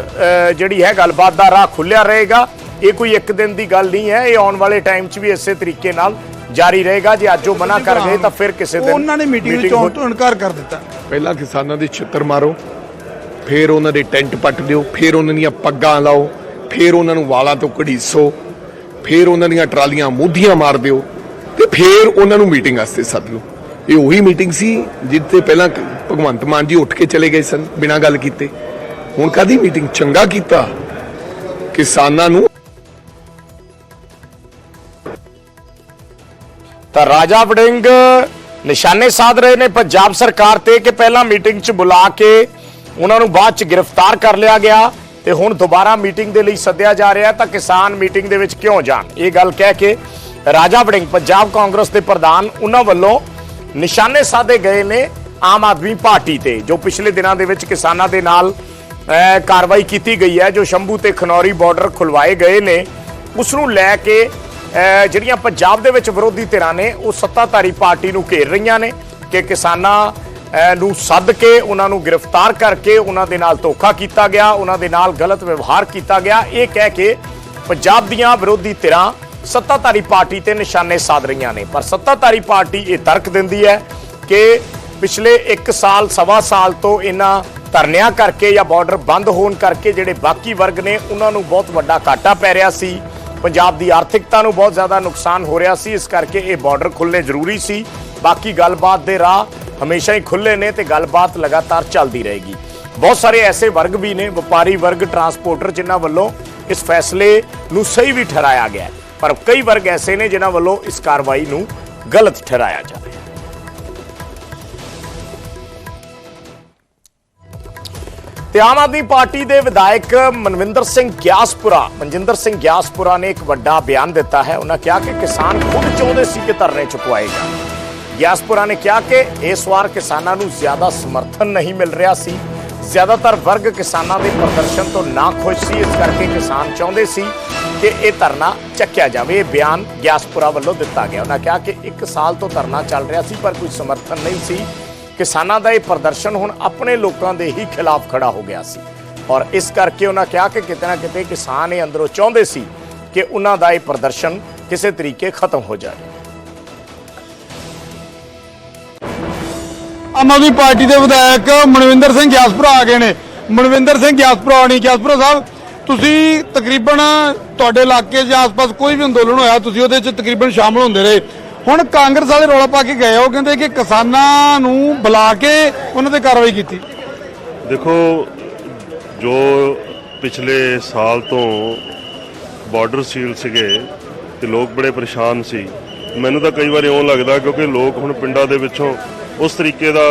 ਜਿਹੜੀ ਹੈ, ਗੱਲਬਾਤ ਦਾ ਰਾਹ ਖੁੱਲਿਆ ਰਹੇਗਾ। ਇਹ ਕੋਈ ਇੱਕ ਦਿਨ ਦੀ ਗੱਲ ਨਹੀਂ ਹੈ ਇਹ ਆਉਣ ਵਾਲੇ ਟਾਈਮ 'ਚ ਵੀ ਇਸੇ ਤਰੀਕੇ ਨਾਲ ਜਾਰੀ ਰਹੇਗਾ। ਜੇ ਅੱਜ ਉਹ ਮਨਾ ਕਰ ਗਏ ਤਾਂ ਫਿਰ ਕਿਸੇ ਦਿਨ ਉਹਨਾਂ ਨੇ ਮੀਟਿੰਗ ਵਿੱਚ ਆਉਣ ਤੋਂ ਇਨਕਾਰ ਕਰ ਦਿੱਤਾ। ਪਹਿਲਾਂ ਕਿਸਾਨਾਂ ਦੇ ਛਿੱਤਰ ਮਾਰੋ ਫਿਰ ਉਹਨਾਂ ਦੇ ਟੈਂਟ ਪੱਟ ਦਿਓ ਫਿਰ ਉਹਨਾਂ ਦੀਆਂ ਪੱਗਾਂ ਲਾਓ ਫਿਰ ਉਹਨਾਂ ਨੂੰ ਵਾਲਾਂ ਤੋਂ ਘੜੀਸੋ ਫਿਰ ਉਹਨਾਂ ਦੀਆਂ ਟਰਾਲੀਆਂ ਮੂਧੀਆਂ ਮਾਰ ਦਿਓ ਤੇ ਫਿਰ ਉਹਨਾਂ ਨੂੰ ਮੀਟਿੰਗ ਵਾਸਤੇ ਸੱਦ ਲਓ। ਇਹ ਉਹੀ ਮੀਟਿੰਗ ਸੀ ਜਿੱਥੇ ਪਹਿਲਾਂ ਭਗਵੰਤ ਮਾਨ ਜੀ ਉੱਠ ਕੇ ਚਲੇ ਗਏ ਸਨ ਬਿਨਾਂ ਗੱਲ ਕੀਤੇ। ਹੁਣ ਕਾਦੀ ਮੀਟਿੰਗ ਚੰਗਾ ਕੀਤਾ? ਕਿਸਾਨਾਂ ਨੂੰ ਤਾਂ ਰਾਜਾ ਵੜਿੰਗ ਨਿਸ਼ਾਨੇ ਸਾਧ ਰਹੇ ਨੇ ਪੰਜਾਬ ਸਰਕਾਰ ਤੇ ਕਿ ਪਹਿਲਾਂ ਮੀਟਿੰਗ 'ਚ ਬੁਲਾ ਕੇ ਉਹਨਾਂ ਨੂੰ ਬਾਅਦ 'ਚ ਗ੍ਰਿਫਤਾਰ ਕਰ ਲਿਆ ਗਿਆ ਤੇ ਹੁਣ ਦੁਬਾਰਾ ਮੀਟਿੰਗ ਦੇ ਲਈ ਸੱਦਿਆ ਜਾ ਰਿਹਾ ਤਾਂ ਕਿਸਾਨ ਮੀਟਿੰਗ ਦੇ ਵਿੱਚ ਕਿਉਂ ਜਾਣ? ਇਹ ਗੱਲ ਕਹਿ ਕੇ ਰਾਜਾ ਵੜਿੰਗ ਪੰਜਾਬ ਕਾਂਗਰਸ ਦੇ ਪ੍ਰਧਾਨ ਉਹਨਾਂ ਵੱਲੋਂ ਨਿਸ਼ਾਨੇ ਸਾਧੇ ਗਏ ਨੇ ਆਮ ਆਦਮੀ ਪਾਰਟੀ ਤੇ, ਜੋ ਪਿਛਲੇ ਦਿਨਾਂ ਦੇ ਵਿੱਚ ਕਿਸਾਨਾਂ ਦੇ ਨਾਲ ਕਾਰਵਾਈ ਕੀਤੀ ਗਈ ਹੈ, ਜੋ ਸ਼ੰਭੂ ਤੇ ਖਨੌਰੀ ਬਾਰਡਰ ਖੁਲਵਾਏ ਗਏ ਨੇ। ਉਸ ਨੂੰ ਲੈ ਕੇ ਜਿਹੜੀਆਂ ਪੰਜਾਬ ਦੇ ਵਿੱਚ ਵਿਰੋਧੀ ਧਿਰਾਂ ਨੇ, ਉਹ ਸੱਤਾਧਾਰੀ ਪਾਰਟੀ ਨੂੰ ਘੇਰ ਰਹੀਆਂ ਨੇ ਕਿ ਕਿਸਾਨਾਂ ਨੂੰ ਸੱਦ ਕੇ ਉਹਨਾਂ ਨੂੰ ਗ੍ਰਿਫਤਾਰ ਕਰਕੇ ਉਹਨਾਂ ਦੇ ਨਾਲ ਧੋਖਾ ਕੀਤਾ ਗਿਆ, ਉਹਨਾਂ ਦੇ ਨਾਲ ਗਲਤ ਵਿਵਹਾਰ ਕੀਤਾ ਗਿਆ। ਇਹ ਕਹਿ ਕੇ ਪੰਜਾਬ ਦੀਆਂ ਵਿਰੋਧੀ ਧਿਰਾਂ ਸੱਤਾਧਾਰੀ ਪਾਰਟੀ ਤੇ ਨਿਸ਼ਾਨੇ ਸਾਧ ਰਹੀਆਂ ਨੇ। ਪਰ ਸੱਤਾਧਾਰੀ ਪਾਰਟੀ ਇਹ ਤਰਕ ਦਿੰਦੀ ਹੈ ਕਿ ਪਿਛਲੇ 1 ਸਾਲ, ਸਵਾ ਸਾਲ ਤੋਂ ਇਹਨਾਂ ਧਰਨਿਆਂ ਕਰਕੇ ਜਾਂ ਬਾਰਡਰ ਬੰਦ ਹੋਣ ਕਰਕੇ ਜਿਹੜੇ ਬਾਕੀ ਵਰਗ ਨੇ, ਉਹਨਾਂ ਨੂੰ ਬਹੁਤ ਵੱਡਾ ਘਾਟਾ ਪੈ ਰਿਹਾ ਸੀ। ਪੰਜਾਬ ਦੀ ਆਰਥਿਕਤਾ ਨੂੰ ਬਹੁਤ ਜ਼ਿਆਦਾ ਨੁਕਸਾਨ ਹੋ ਰਿਹਾ ਸੀ, ਇਸ ਕਰਕੇ ਇਹ ਬਾਰਡਰ ਖੁੱਲ੍ਹਣੇ ਜ਼ਰੂਰੀ ਸੀ। ਬਾਕੀ ਗੱਲਬਾਤ ਦੇ ਰਾਹ ਹਮੇਸ਼ਾ ਹੀ ਖੁੱਲ੍ਹੇ ਨੇ ਤੇ ਗੱਲਬਾਤ ਲਗਾਤਾਰ ਚੱਲਦੀ ਰਹੇਗੀ। ਬਹੁਤ ਸਾਰੇ ਐਸੇ ਵਰਗ ਵੀ ਨੇ, ਵਪਾਰੀ ਵਰਗ ਟਰਾਂਸਪੋਰਟਰ ਜਿਨ੍ਹਾਂ ਵੱਲੋਂ ਇਸ ਫੈਸਲੇ ਨੂੰ ਸਹੀ ਵੀ ਠਹਿਰਾਇਆ ਗਿਆ ਪਰ ਕਈ ਵਰਗ ਐਸੇ ਨੇ ਜਿਨ੍ਹਾਂ ਵੱਲੋਂ ਇਸ ਕਾਰਵਾਈ ਨੂੰ ਗਲਤ ਠਹਿਰਾਇਆ ਜਾ ਰਿਹਾ ਹੈ। ਤੇ ਆਮ ਆਦਮੀ ਪਾਰਟੀ ਦੇ ਵਿਧਾਇਕ ਮਨਵਿੰਦਰ ਸਿੰਘ ਗਿਆਸਪੁਰਾ, ਮਨਜਿੰਦਰ ਸਿੰਘ ਗਿਆਸਪੁਰਾ ਨੇ ਇੱਕ ਵੱਡਾ ਬਿਆਨ ਦਿੱਤਾ ਹੈ। ਉਹਨਾਂ ਕਿਹਾ ਕਿ ਕਿਸਾਨ ਖੁਦ ਚਾਹੁੰਦੇ ਸੀ ਕਿ ਧਰਨੇ ਚੁਕਵਾਏ ਜਾਣ। ਗਿਆਸਪੁਰਾ ਨੇ ਕਿਹਾ ਕਿ ਇਸ ਵਾਰ ਕਿਸਾਨਾਂ ਨੂੰ ਜ਼ਿਆਦਾ ਸਮਰਥਨ ਨਹੀਂ ਮਿਲ ਰਿਹਾ ਸੀ। ਜ਼ਿਆਦਾਤਰ ਵਰਗ ਕਿਸਾਨਾਂ ਦੇ ਪ੍ਰਦਰਸ਼ਨ ਤੋਂ ਨਾ ਖੁਸ਼ ਸੀ। ਇਸ ਕਰਕੇ ਕਿਸਾਨ ਚਾਹੁੰਦੇ ਸੀ ਕਿ ਇਹ ਧਰਨਾ ਚੱਕਿਆ ਜਾਵੇ। ਇਹ ਬਿਆਨ ਗਿਆਸਪੁਰਾ ਵੱਲੋਂ ਦਿੱਤਾ ਗਿਆ। ਉਹਨਾਂ ਕਿਹਾ ਕਿ ਇੱਕ ਸਾਲ ਤੋਂ ਧਰਨਾ ਚੱਲ ਰਿਹਾ ਸੀ, ਪਰ ਕੋਈ ਸਮਰਥਨ ਨਹੀਂ ਸੀ। ਕਿਸਾਨਾਂ ਦਾ ਇਹ ਪ੍ਰਦਰਸ਼ਨ ਹੁਣ ਆਪਣੇ ਲੋਕਾਂ ਦੇ ਹੀ ਖਿਲਾਫ ਖੜਾ ਹੋ ਗਿਆ ਸੀ। ਔਰ ਇਸ ਕਰਕੇ ਉਹਨਾਂ ਕਿਹਾ ਕਿ ਕਿਤੇ ਨਾ ਕਿਤੇ ਕਿਸਾਨ ਇਹ ਅੰਦਰੋਂ ਚਾਹੁੰਦੇ ਸੀ ਕਿ ਉਹਨਾਂ ਦਾ ਇਹ ਪ੍ਰਦਰਸ਼ਨ ਕਿਸੇ ਤਰੀਕੇ ਖਤਮ ਹੋ ਜਾਵੇ। ਆਮ ਆਦਮੀ ਪਾਰਟੀ ਦੇ ਵਿਧਾਇਕ ਮਨਵਿੰਦਰ ਸਿੰਘ ਗਿਆਸਪੁਰਾ ਆ ਗਏ ਨੇ। ਮਨਵਿੰਦਰ ਸਿੰਘ ਗਿਆਸਪੁਰਾ ਨਹੀਂ ਗਿਆਸਪੁਰਾ ਸਾਹਿਬ, ਤੁਸੀਂ ਤਕਰੀਬਨ ਤੁਹਾਡੇ ਇਲਾਕੇ ਜਾਂ ਆਸ-ਪਾਸ ਕੋਈ ਵੀ ਅੰਦੋਲਨ ਹੋਇਆ, ਤੁਸੀਂ ਉਹਦੇ 'ਚ ਤਕਰੀਬਨ ਸ਼ਾਮਲ ਹੁੰਦੇ ਰਹੇ। ਹੁਣ ਕਾਂਗਰਸ ਵਾਲੇ ਰੌਲਾ ਪਾ ਕੇ ਗਏ ਉਹ ਕਹਿੰਦੇ ਕਿ ਕਿਸਾਨਾਂ ਨੂੰ ਬੁਲਾ ਕੇ ਉਹਨਾਂ ਤੇ ਕਾਰਵਾਈ ਕੀਤੀ। ਦੇਖੋ, ਜੋ ਪਿਛਲੇ ਸਾਲ ਤੋਂ ਬਾਰਡਰ ਸੀਲ ਸੀਗੇ ਤੇ ਲੋਕ ਬੜੇ ਪਰੇਸ਼ਾਨ ਸੀ, ਮੈਨੂੰ ਤਾਂ ਕਈ ਵਾਰੀ ਇਉਂ ਲੱਗਦਾ ਕਿਉਂਕਿ ਲੋਕ ਹੁਣ ਪਿੰਡਾਂ ਦੇ ਵਿੱਚੋਂ ਉਸ ਤਰੀਕੇ ਦਾ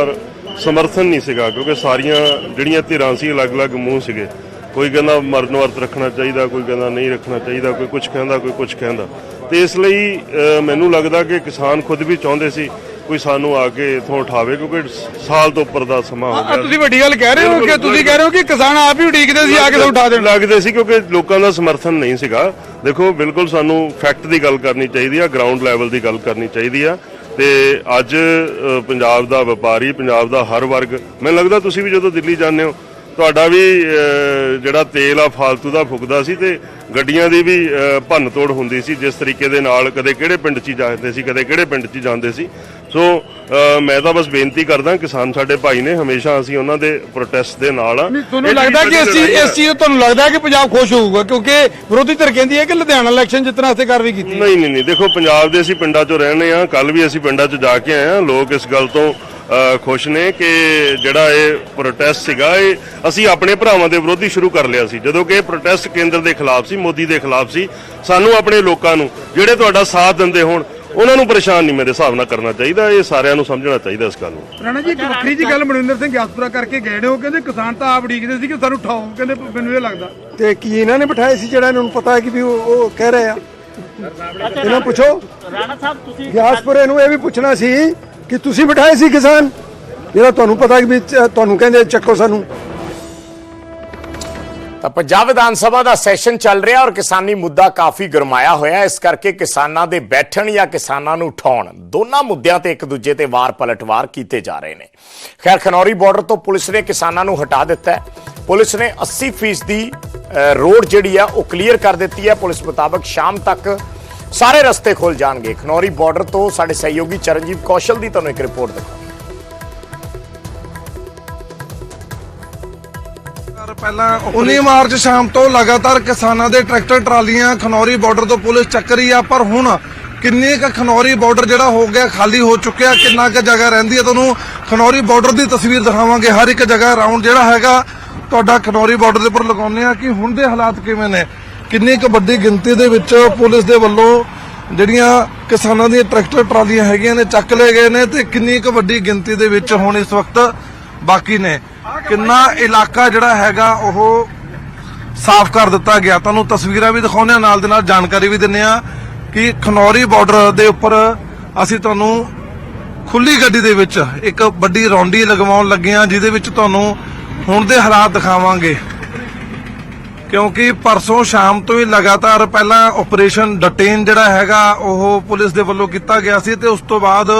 ਸਮਰਥਨ ਨਹੀਂ ਸੀਗਾ, ਕਿਉਂਕਿ ਸਾਰੀਆਂ ਜਿਹੜੀਆਂ ਧਿਰਾਂ ਸੀ, ਅਲੱਗ-ਅਲੱਗ ਮੂੰਹ ਸੀਗੇ। ਕੋਈ ਕਹਿੰਦਾ ਮਰਨ ਵਰਤ ਰੱਖਣਾ ਚਾਹੀਦਾ, ਕੋਈ ਕਹਿੰਦਾ ਨਹੀਂ ਰੱਖਣਾ ਚਾਹੀਦਾ, ਕੋਈ ਕੁਝ ਕਹਿੰਦਾ, ਕੋਈ ਕੁਝ ਕਹਿੰਦਾ। ਤੇ ਇਸ ਲਈ ਮੈਨੂੰ ਲੱਗਦਾ ਕਿ ਕਿਸਾਨ ਖੁਦ ਵੀ ਚਾਹੁੰਦੇ ਸੀ ਕੋਈ ਸਾਨੂੰ ਆ ਕੇ ਇਥੋਂ ਉਠਾਵੇ ਕਿਉਂਕਿ ਸਾਲ ਤੋਂ ਉੱਪਰ ਦਾ ਸਮਾਂ ਹੋ ਗਿਆ। ਤੁਸੀਂ ਵੱਡੀ ਗੱਲ ਕਹਿ ਰਹੇ ਹੋ ਕਿ ਤੁਸੀਂ ਕਹਿ ਰਹੇ ਹੋ ਕਿ ਕਿਸਾਨ ਆਪ ਹੀ ਉਡੀਕਦੇ ਸੀ ਆ ਕੇ ਉਠਾ ਦੇਣ। ਲੱਗਦੇ ਸੀ ਕਿਉਂਕਿ ਲੋਕਾਂ ਦਾ ਸਮਰਥਨ ਨਹੀਂ ਸੀਗਾ। ਦੇਖੋ ਬਿਲਕੁਲ ਸਾਨੂੰ ਫੈਕਟ ਦੀ ਗੱਲ ਕਰਨੀ ਚਾਹੀਦੀ ਆ ਗਰਾਊਂਡ ਲੈਵਲ ਦੀ ਗੱਲ ਕਰਨੀ ਚਾਹੀਦੀ ਆ। ਤੇ ਅੱਜ ਪੰਜਾਬ ਦਾ ਵਪਾਰੀ ਪੰਜਾਬ ਦਾ ਹਰ ਵਰਗ ਮੈਨੂੰ ਲੱਗਦਾ ਤੁਸੀਂ ਵੀ ਜਦੋਂ ਦਿੱਲੀ ਜਾਂਦੇ ਹੋ ਤੁਹਾਡਾ ਵੀ ਜਿਹੜਾ ਤੇਲ ਆ ਫਾਲਤੂ ਦਾ ਫੁਕਦਾ ਸੀ ਤੇ ਗੱਡੀਆਂ ਦੀ ਵੀ ਭੰਨ ਤੋੜ ਹੁੰਦੀ ਸੀ ਜਿਸ ਤਰੀਕੇ ਦੇ ਨਾਲ ਕਦੇ ਕਿਹੜੇ ਪਿੰਡ 'ਚ ਜਾਂਦੇ ਸੀ ਕਦੇ ਕਿਹੜੇ ਪਿੰਡ 'ਚ ਜਾਂਦੇ ਸੀ। ਸੋ ਮੈਂ ਤਾਂ ਬਸ ਬੇਨਤੀ ਕਰਦਾ ਕਿਸਾਨ ਸਾਡੇ ਭਾਈ ਨੇ ਹਮੇਸ਼ਾ ਅਸੀਂ ਉਹਨਾਂ ਦੇ ਪ੍ਰੋਟੈਸਟ ਦੇ ਨਾਲ ਆ। ਤੁਹਾਨੂੰ ਲੱਗਦਾ ਕਿ ਇਸ ਚੀਜ਼ ਇਸ ਚੀਜ਼ ਤੋਂ ਤੁਹਾਨੂੰ ਲੱਗਦਾ ਕਿ ਪੰਜਾਬ ਖੁਸ਼ ਹੋਊਗਾ? ਕਿਉਂਕਿ ਵਿਰੋਧੀ ਧਿਰ ਕਹਿੰਦੀ ਹੈ ਕਿ ਲੁਧਿਆਣਾ ਇਲੈਕਸ਼ਨ ਜਿੱਤਣ ਵਾਸਤੇ ਕਾਰਵਾਈ ਕੀਤੀ ਨਹੀਂ ਨਹੀਂ ਨਹੀਂ ਦੇਖੋ ਪੰਜਾਬ ਦੇ ਅਸੀਂ ਪਿੰਡਾਂ 'ਚੋਂ ਰਹਿੰਦੇ ਆ ਕੱਲ ਵੀ ਅਸੀਂ ਪਿੰਡਾਂ 'ਚ ਜਾ ਕੇ ਆਏ ਆ ਲੋਕ ਇਸ ਗੱਲ ਤੋਂ ਖੁਸ਼ ਨੇ ਕਿ ਜਿਹੜਾ ਇਹ ਪ੍ਰੋਟੈਸਟ ਸੀਗਾ ਇਹ ਅਸੀਂ ਆਪਣੇ ਭਰਾਵਾਂ ਦੇ ਵਿਰੋਧੀ ਸ਼ੁਰੂ ਕਰ ਲਿਆ ਸੀ। ਜਦੋਂ ਕਿ ਇਹ ਪ੍ਰੋਟੈਸਟ ਕੇਂਦਰ ਦੇ ਖਿਲਾਫ ਸੀ ਮੋਦੀ ਦੇ ਖਿਲਾਫ ਸੀ ਸਾਨੂੰ ਆਪਣੇ ਲੋਕਾਂ ਨੂੰ ਜਿਹੜੇ ਤੁਹਾਡਾ ਸਾਥ ਦਿੰਦੇ ਹੋਣ ਉਹਨਾਂ ਨੂੰ ਪਰੇਸ਼ਾਨ ਨਹੀਂ ਮੇਰੇ ਹਿਸਾਬ ਨਾਲ ਕਰਨਾ ਚਾਹੀਦਾ ਇਹ ਸਾਰਿਆਂ ਨੂੰ ਸਮਝਣਾ ਚਾਹੀਦਾ ਇਸ ਗੱਲ ਨੂੰ। ਰਾਣਾ ਜੀ ਇੱਕ ਵੱਖਰੀ ਜੀ ਗੱਲ ਮਨਿੰਦਰ ਸਿੰਘ ਗਿਆਸਪੁਰਾ ਕਰਕੇ ਗਏ ਨੇ ਉਹ ਕਹਿੰਦੇ ਕਿਸਾਨ ਤਾਂ ਆਪ ਉਡੀਕਦੇ ਸੀ ਕਿ ਸਾਨੂੰ ਠਾਓ ਕਹਿੰਦੇ ਮੈਨੂੰ ਇਹ ਲੱਗਦਾ। ਤੇ ਕੀ ਇਹਨਾਂ ਨੇ ਬਿਠਾਏ ਸੀ ਜਿਹੜਾ ਇਹਨਾਂ ਨੂੰ ਪਤਾ ਹੈ ਕਿ ਵੀ ਉਹ ਉਹ ਕਹਿ ਰਹੇ ਆ? ਇਹਨਾਂ ਪੁੱਛੋ। ਰਾਣਾ ਸਾਹਿਬ ਤੁਸੀਂ ਗਿਆਸਪੁਰੇ ਨੂੰ ਇਹ ਵੀ ਪੁੱਛਣਾ ਸੀ ਕਿ ਤੁਸੀਂ ਬਿਠਾਏ ਸੀ ਕਿਸਾਨ? ਜਿਹੜਾ ਤੁਹਾਨੂੰ ਪਤਾ ਕਿ ਵੀ ਤੁਹਾਨੂੰ ਕਹਿੰਦੇ ਚੱਕੋ ਸਾਨੂੰ। ਤਾਂ ਪੰਜਾਬ ਵਿਧਾਨ ਸਭਾ ਦਾ ਸੈਸ਼ਨ ਚੱਲ ਰਿਹਾ ਔਰ ਕਿਸਾਨੀ ਮੁੱਦਾ ਕਾਫੀ ਗਰਮਾਇਆ ਹੋਇਆ ਇਸ ਕਰਕੇ ਕਿਸਾਨਾਂ ਦੇ ਬੈਠਣ ਜਾਂ ਕਿਸਾਨਾਂ ਨੂੰ ਉਠਾਉਣ, ਦੋਨਾਂ ਮੁੱਦਿਆਂ ਤੇ ਇੱਕ ਦੂਜੇ ਤੇ ਵਾਰ ਪਲਟਵਾਰ ਕੀਤੇ ਜਾ ਰਹੇ ਨੇ। ਖੈਰ, ਖਨੌਰੀ ਬਾਰਡਰ ਤੋਂ ਪੁਲਿਸ ਨੇ ਕਿਸਾਨਾਂ ਨੂੰ ਹਟਾ ਦਿੱਤਾ ਪੁਲਿਸ ਨੇ 80% ਦੀ ਰੋਡ ਜਿਹੜੀ ਆ, ਉਹ ਕਲੀਅਰ ਕਰ ਦਿੱਤੀ ਹੈ। ਪੁਲਿਸ ਮੁਤਾਬਕ ਸ਼ਾਮ ਤੱਕ ਸਾਰੇ ਰਸਤੇ ਖੁੱਲ ਜਾਣਗੇ। ਖਨੌਰੀ ਬਾਰਡਰ ਤੋਂ ਸਾਡੇ ਸਹਿਯੋਗੀ ਚਰਨਜੀਤ ਕੌਸ਼ਲ ਦੀ ਤੁਹਾਨੂੰ ਇੱਕ ਰਿਪੋਰਟ ਦਿਖਾਉਂਦੇ ਪਹਿਲਾਂ 19 ਮਾਰਚ ਸ਼ਾਮ ਤੋਂ ਲਗਾਤਾਰ ਕਿਸਾਨਾਂ ਦੇ ਟਰੈਕਟਰ, ਟਰਾਲੀਆਂ ਖਨੌਰੀ ਬਾਰਡਰ ਤੋਂ ਪੁਲਿਸ ਚੱਕ ਰਹੀ ਆ, ਪਰ ਹੁਣ ਕਿੰਨੀ ਕੁ ਖਨੌਰੀ ਬਾਰਡਰ ਜਿਹੜਾ ਹੋ ਗਿਆ ਖਾਲੀ ਹੋ ਚੁੱਕਿਆ, ਕਿੰਨਾ ਕੁ ਜਗ੍ਹਾ ਰਹਿੰਦੀ ਹੈ ਤੁਹਾਨੂੰ? ਖਨੌਰੀ ਬਾਰਡਰ ਦੀ ਤਸਵੀਰ ਦਿਖਾਵਾਂਗੇ। ਹਰ ਇੱਕ ਜਗ੍ਹਾ ਰਾਉਂਡ ਜਿਹੜਾ ਹੈਗਾ, ਤੁਹਾਡਾ ਖਨੌਰੀ ਬਾਰਡਰ ਦੇ ਉੱਪਰ ਲਗਾਉਂਦੇ ਆ ਕਿ ਹੁਣ ਦੇ ਹਾਲਾਤ ਕਿਵੇਂ ਨੇ? ਕਿੰਨੀ ਕੁ ਵੱਡੀ ਗਿਣਤੀ ਦੇ ਵਿੱਚ ਪੁਲਿਸ ਦੇ ਵੱਲੋਂ ਜਿਹੜੀਆਂ ਕਿਸਾਨਾਂ ਦੀਆਂ ਟਰੈਕਟਰ ਟਰਾਲੀਆਂ ਹੈਗੀਆਂ ਨੇ, ਚੱਕ ਲਏ ਗਏ ਨੇ ਤੇ ਕਿੰਨੀ ਕੁ ਵੱਡੀ ਗਿਣਤੀ ਦੇ ਵਿੱਚ ਹੁਣ ਇਸ ਵਕਤ ਬਾਕੀ ਨੇ। ਕਿੰਨਾ ਇਲਾਕਾ ਜਿਹੜਾ ਹੈਗਾ ਉਹ ਸਾਫ਼ ਕਰ ਦਿੱਤਾ ਗਿਆ। ਤੁਹਾਨੂੰ ਤਸਵੀਰਾਂ ਵੀ ਦਿਖਾਉਂਦੇ ਆ ਨਾਲ ਦੇ ਨਾਲ ਜਾਣਕਾਰੀ ਵੀ ਦਿੰਨੇ ਆ ਕਿ ਖਨੌਰੀ ਬਾਰਡਰ ਦੇ ਉੱਪਰ ਅਸੀਂ ਤੁਹਾਨੂੰ ਖੁੱਲੀ ਗੱਡੀ ਦੇ ਵਿੱਚ ਇੱਕ ਵੱਡੀ ਰੌਂਡੀ ਲਗਵਾਉਣ ਲੱਗੇ ਆ ਜਿਹਦੇ ਵਿੱਚ ਤੁਹਾਨੂੰ ਹੁਣ ਦੇ ਹਾਲਾਤ ਦਿਖਾਵਾਂਗੇ। ਕਿਉਂਕਿ ਪਰਸੋਂ ਸ਼ਾਮ ਤੋਂ ਹੀ ਲਗਾਤਾਰ ਪਹਿਲਾਂ ਆਪਰੇਸ਼ਨ ਡਟੇਨ ਜਿਹੜਾ ਹੈਗਾ, ਉਹ ਪੁਲਿਸ ਦੇ ਵੱਲੋਂ ਕੀਤਾ ਗਿਆ ਸੀ ਤੇ ਉਸ ਤੋਂ ਬਾਅਦ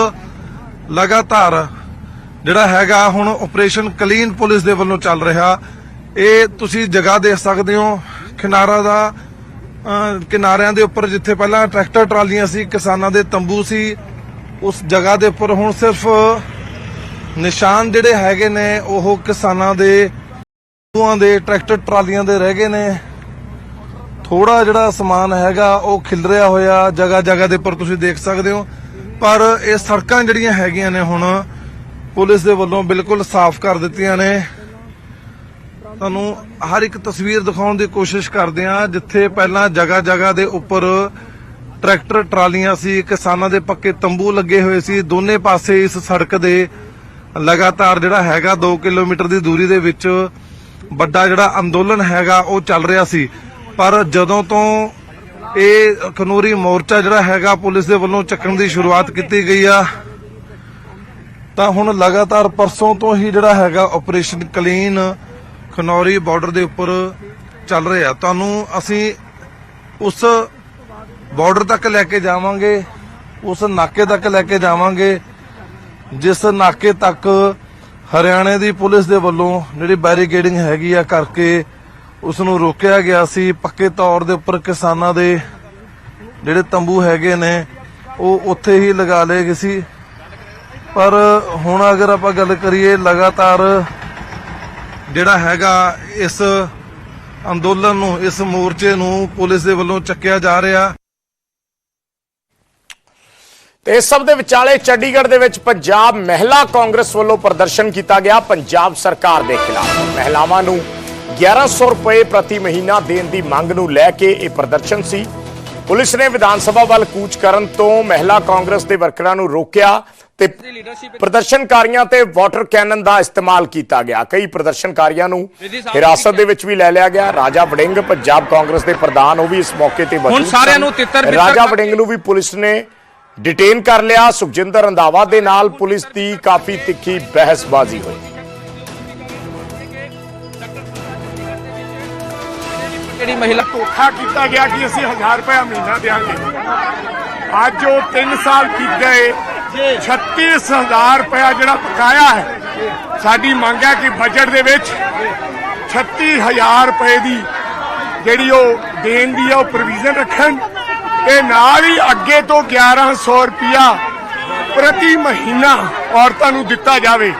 ਲਗਾਤਾਰ ਜਿਹੜਾ ਹੈਗਾ ਹੁਣ ਆਪਰੇਸ਼ਨ ਕਲੀਨ ਪੁਲਿਸ ਦੇ ਵੱਲੋਂ ਚੱਲ ਰਿਹਾ। ਇਹ ਤੁਸੀਂ ਜਗ੍ਹਾ ਦੇਖ ਸਕਦੇ ਹੋ, ਕਿਨਾਰਾ ਦਾ ਕਿਨਾਰਿਆਂ ਦੇ ਉੱਪਰ ਜਿੱਥੇ ਪਹਿਲਾਂ ਟਰੈਕਟਰ ਟਰਾਲੀਆਂ ਸੀ, ਕਿਸਾਨਾਂ ਦੇ ਤੰਬੂ ਸੀ, ਉਸ ਜਗ੍ਹਾ ਦੇ ਉੱਪਰ ਹੁਣ ਸਿਰਫ ਨਿਸ਼ਾਨ ਜਿਹੜੇ ਹੈਗੇ ਨੇ, ਉਹ ਕਿਸਾਨਾਂ ਦੇ ਤੰਬੂਆਂ ਦੇ ਟਰੈਕਟਰ ਟਰਾਲੀਆਂ ਦੇ ਰਹਿ ਗਏ ਨੇ। ਥੋੜਾ ਜਿਹੜਾ ਸਮਾਨ ਹੈਗਾ, ਉਹ ਖਿਲ ਰਿਹਾ ਹੋਇਆ ਜਗ੍ਹਾ ਜਗ੍ਹਾ ਦੇ ਉੱਪਰ, ਤੁਸੀਂ ਦੇਖ ਸਕਦੇ ਹੋ। ਪਰ ਇਹ ਸੜਕਾਂ ਜਿਹੜੀਆਂ ਹੈਗੀਆਂ ਨੇ ਹੁਣ, ਪੁਲਿਸ ਦੇ ਵੱਲੋਂ ਬਿਲਕੁਲ ਸਾਫ਼ ਕਰ ਦਿੱਤੀਆਂ ਨੇ। ਤੁਹਾਨੂੰ ਹਰ ਇੱਕ ਤਸਵੀਰ ਦਿਖਾਉਣ ਦੀ ਕੋਸ਼ਿਸ਼ ਕਰਦੇ ਆ ਜਿੱਥੇ ਪਹਿਲਾਂ ਜਗ੍ਹਾ ਜਗ੍ਹਾ ਦੇ ਉੱਪਰ ਟਰੈਕਟਰ ਟਰਾਲੀਆਂ ਸੀ, ਕਿਸਾਨਾਂ ਦੇ ਪੱਕੇ ਤੰਬੂ ਲੱਗੇ ਹੋਏ ਸੀ। ਦੋਨੇ ਪਾਸੇ ਇਸ ਸੜਕ ਦੇ ਲਗਾਤਾਰ ਜਿਹੜਾ ਹੈਗਾ 2 ਕਿਲੋਮੀਟਰ ਦੀ ਦੂਰੀ ਦੇ ਵਿੱਚ ਵੱਡਾ ਜਿਹੜਾ ਅੰਦੋਲਨ ਹੈਗਾ ਉਹ ਚੱਲ ਰਿਹਾ ਸੀ। ਪਰ ਜਦੋਂ ਤੋਂ ਇਹ ਖਨੂਰੀ ਮੋਰਚਾ ਜਿਹੜਾ ਹੈਗਾ ਪੁਲਿਸ ਦੇ ਵੱਲੋਂ ਚੱਕਣ ਦੀ ਸ਼ੁਰੂਆਤ ਕੀਤੀ ਗਈ ਆ, ਤਾਂ ਹੁਣ ਲਗਾਤਾਰ ਪਰਸੋਂ ਤੋਂ ਹੀ ਜਿਹੜਾ ਹੈਗਾ ਆਪਰੇਸ਼ਨ ਕਲੀਨ ਖਨੌਰੀ ਬਾਰਡਰ ਦੇ ਉੱਪਰ ਚੱਲ ਰਿਹਾ। ਤੁਹਾਨੂੰ ਅਸੀਂ ਉਸ ਬਾਰਡਰ ਤੱਕ ਲੈ ਕੇ ਜਾਵਾਂਗੇ, ਉਸ ਨਾਕੇ ਤੱਕ ਲੈ ਕੇ ਜਾਵਾਂਗੇ, ਜਿਸ ਨਾਕੇ ਤੱਕ ਹਰਿਆਣੇ ਦੀ ਪੁਲਿਸ ਦੇ ਵੱਲੋਂ ਜਿਹੜੀ ਬੈਰੀਕੇਡਿੰਗ ਹੈਗੀ ਆ ਕਰਕੇ ਉਸ ਨੂੰ ਰੋਕਿਆ ਗਿਆ ਸੀ। ਪੱਕੇ ਤੌਰ ਦੇ ਉੱਪਰ ਕਿਸਾਨਾਂ ਦੇ ਜਿਹੜੇ ਤੰਬੂ ਹੈਗੇ ਨੇ, ਉਹ ਉੱਥੇ ਹੀ ਲਗਾ ਲਏ ਗਏ ਸੀ। ਪਰ ਹੁਣ ਅਗਰ ਆਪਾਂ ਗੱਲ ਕਰੀਏ, ਲਗਾਤਾਰ ਜਿਹੜਾ ਹੈਗਾ ਇਸ ਅੰਦੋਲਨ ਨੂੰ, ਇਸ ਮੋਰਚੇ ਨੂੰ ਪੁਲਿਸ ਦੇ ਵੱਲੋਂ ਚੱਕਿਆ ਜਾ ਰਿਹਾ। ਤੇ ਇਸ ਸਭ ਦੇ ਵਿਚਾਲੇ ਚੰਡੀਗੜ੍ਹ ਦੇ ਵਿੱਚ ਪੰਜਾਬ ਮਹਿਲਾ ਕਾਂਗਰਸ ਵੱਲੋਂ ਪ੍ਰਦਰਸ਼ਨ ਕੀਤਾ ਗਿਆ ਪੰਜਾਬ ਸਰਕਾਰ ਦੇ ਖਿਲਾਫ। ਮਹਿਲਾਵਾਂ ਨੂੰ 1100 ਰੁਪਏ ਪ੍ਰਤੀ ਮਹੀਨਾ ਦੇਣ ਦੀ ਮੰਗ ਨੂੰ ਲੈ ਕੇ ਇਹ ਪ੍ਰਦਰਸ਼ਨ ਸੀ। ਪੁਲਿਸ ਨੇ ਵਿਧਾਨ ਸਭਾ ਵੱਲ ਕੂਚ ਕਰਨ ਤੋਂ ਮਹਿਲਾ ਕਾਂਗਰਸ ਦੇ ਵਰਕਰਾਂ ਨੂੰ ਰੋਕਿਆ ਤੇ ਪ੍ਰਦਰਸ਼ਨਕਾਰੀਆਂ ਤੇ ਵਾਟਰ ਕੈਨਨ ਦਾ ਇਸਤੇਮਾਲ ਕੀਤਾ ਗਿਆ। ਕਈ ਪ੍ਰਦਰਸ਼ਨਕਾਰੀਆਂ ਨੂੰ ਹਿਰਾਸਤ ਦੇ ਵਿੱਚ ਵੀ ਲੈ ਲਿਆ ਗਿਆ। ਰਾਜਾ ਵੜਿੰਗ ਪੰਜਾਬ ਕਾਂਗਰਸ ਦੇ ਪ੍ਰਧਾਨ ਉਹ ਵੀ ਇਸ ਮੌਕੇ ਤੇ ਮੌਜੂਦ ਸਾਰਿਆਂ। ਨੂੰ ਤਿੱਤਰ ਰਾਜਾ ਵੜਿੰਗ ਨੂੰ ਵੀ ਪੁਲਿਸ ਨੇ ਡਿਟੇਨ ਕਰ ਲਿਆ ਸੁਖਜਿੰਦਰ ਰੰਧਾਵਾ ਦੇ ਨਾਲ ਪੁਲਿਸ ਦੀ ਕਾਫੀ ਤਿੱਖੀ ਬਹਿਸਬਾਜ਼ੀ ਹੋਈ ਜਿਹੜੀ ਮਹਿਲਾ ਧੋਖਾ ਕੀਤਾ ਗਿਆ ਕਿ ਅਸੀਂ 1000 ਰੁਪਏ ਮਹੀਨਾ ਦੇਾਂਗੇ ਅੱਜ ਉਹ 3 ਸਾਲ ਕੀਤੇ ਗਏ 36000 ਰੁਪਏ ਜਿਹੜਾ ਪਕਾਇਆ ਹੈ, ਸਾਡੀ ਮੰਗ ਹੈ ਕਿ ਬਜਟ ਦੇ ਵਿੱਚ 36000 ਰੁਪਏ ਦੀ ਜਿਹੜੀ ਉਹ ਦੇਣ ਦੀ ਆ, ਉਹ ਪ੍ਰੋਵੀਜ਼ਨ ਰੱਖਣ। ਤੇ ਨਾਲ ਹੀ ਅੱਗੇ ਤੋਂ 1100 ਰੁਪਇਆ ਪ੍ਰਤੀ ਮਹੀਨਾ ਔਰਤਾਂ ਨੂੰ ਦਿੱਤਾ ਜਾਵੇ।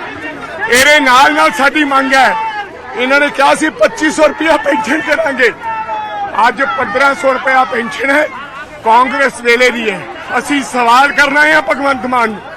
ਇਹਦੇ ਨਾਲ ਨਾਲ ਸਾਡੀ ਮੰਗ ਹੈ, ਇਹਨਾਂ ਨੇ ਕਿਹਾ ਸੀ 2500 ਰੁਪਇਆ ਪੈਨਸ਼ਨ ਕਰਾਂਗੇ ਅੱਜ 1500 ਰੁਪਇਆ ਪੈਨਸ਼ਨ ਹੈ, ਕਾਂਗਰਸ ਵੇਲੇ ਦੀ ਹੈ। ਅਸੀਂ ਸਵਾਲ ਕਰਨਾ ਹੈ ਭਗਵੰਤ ਮਾਨ ਨੂੰ।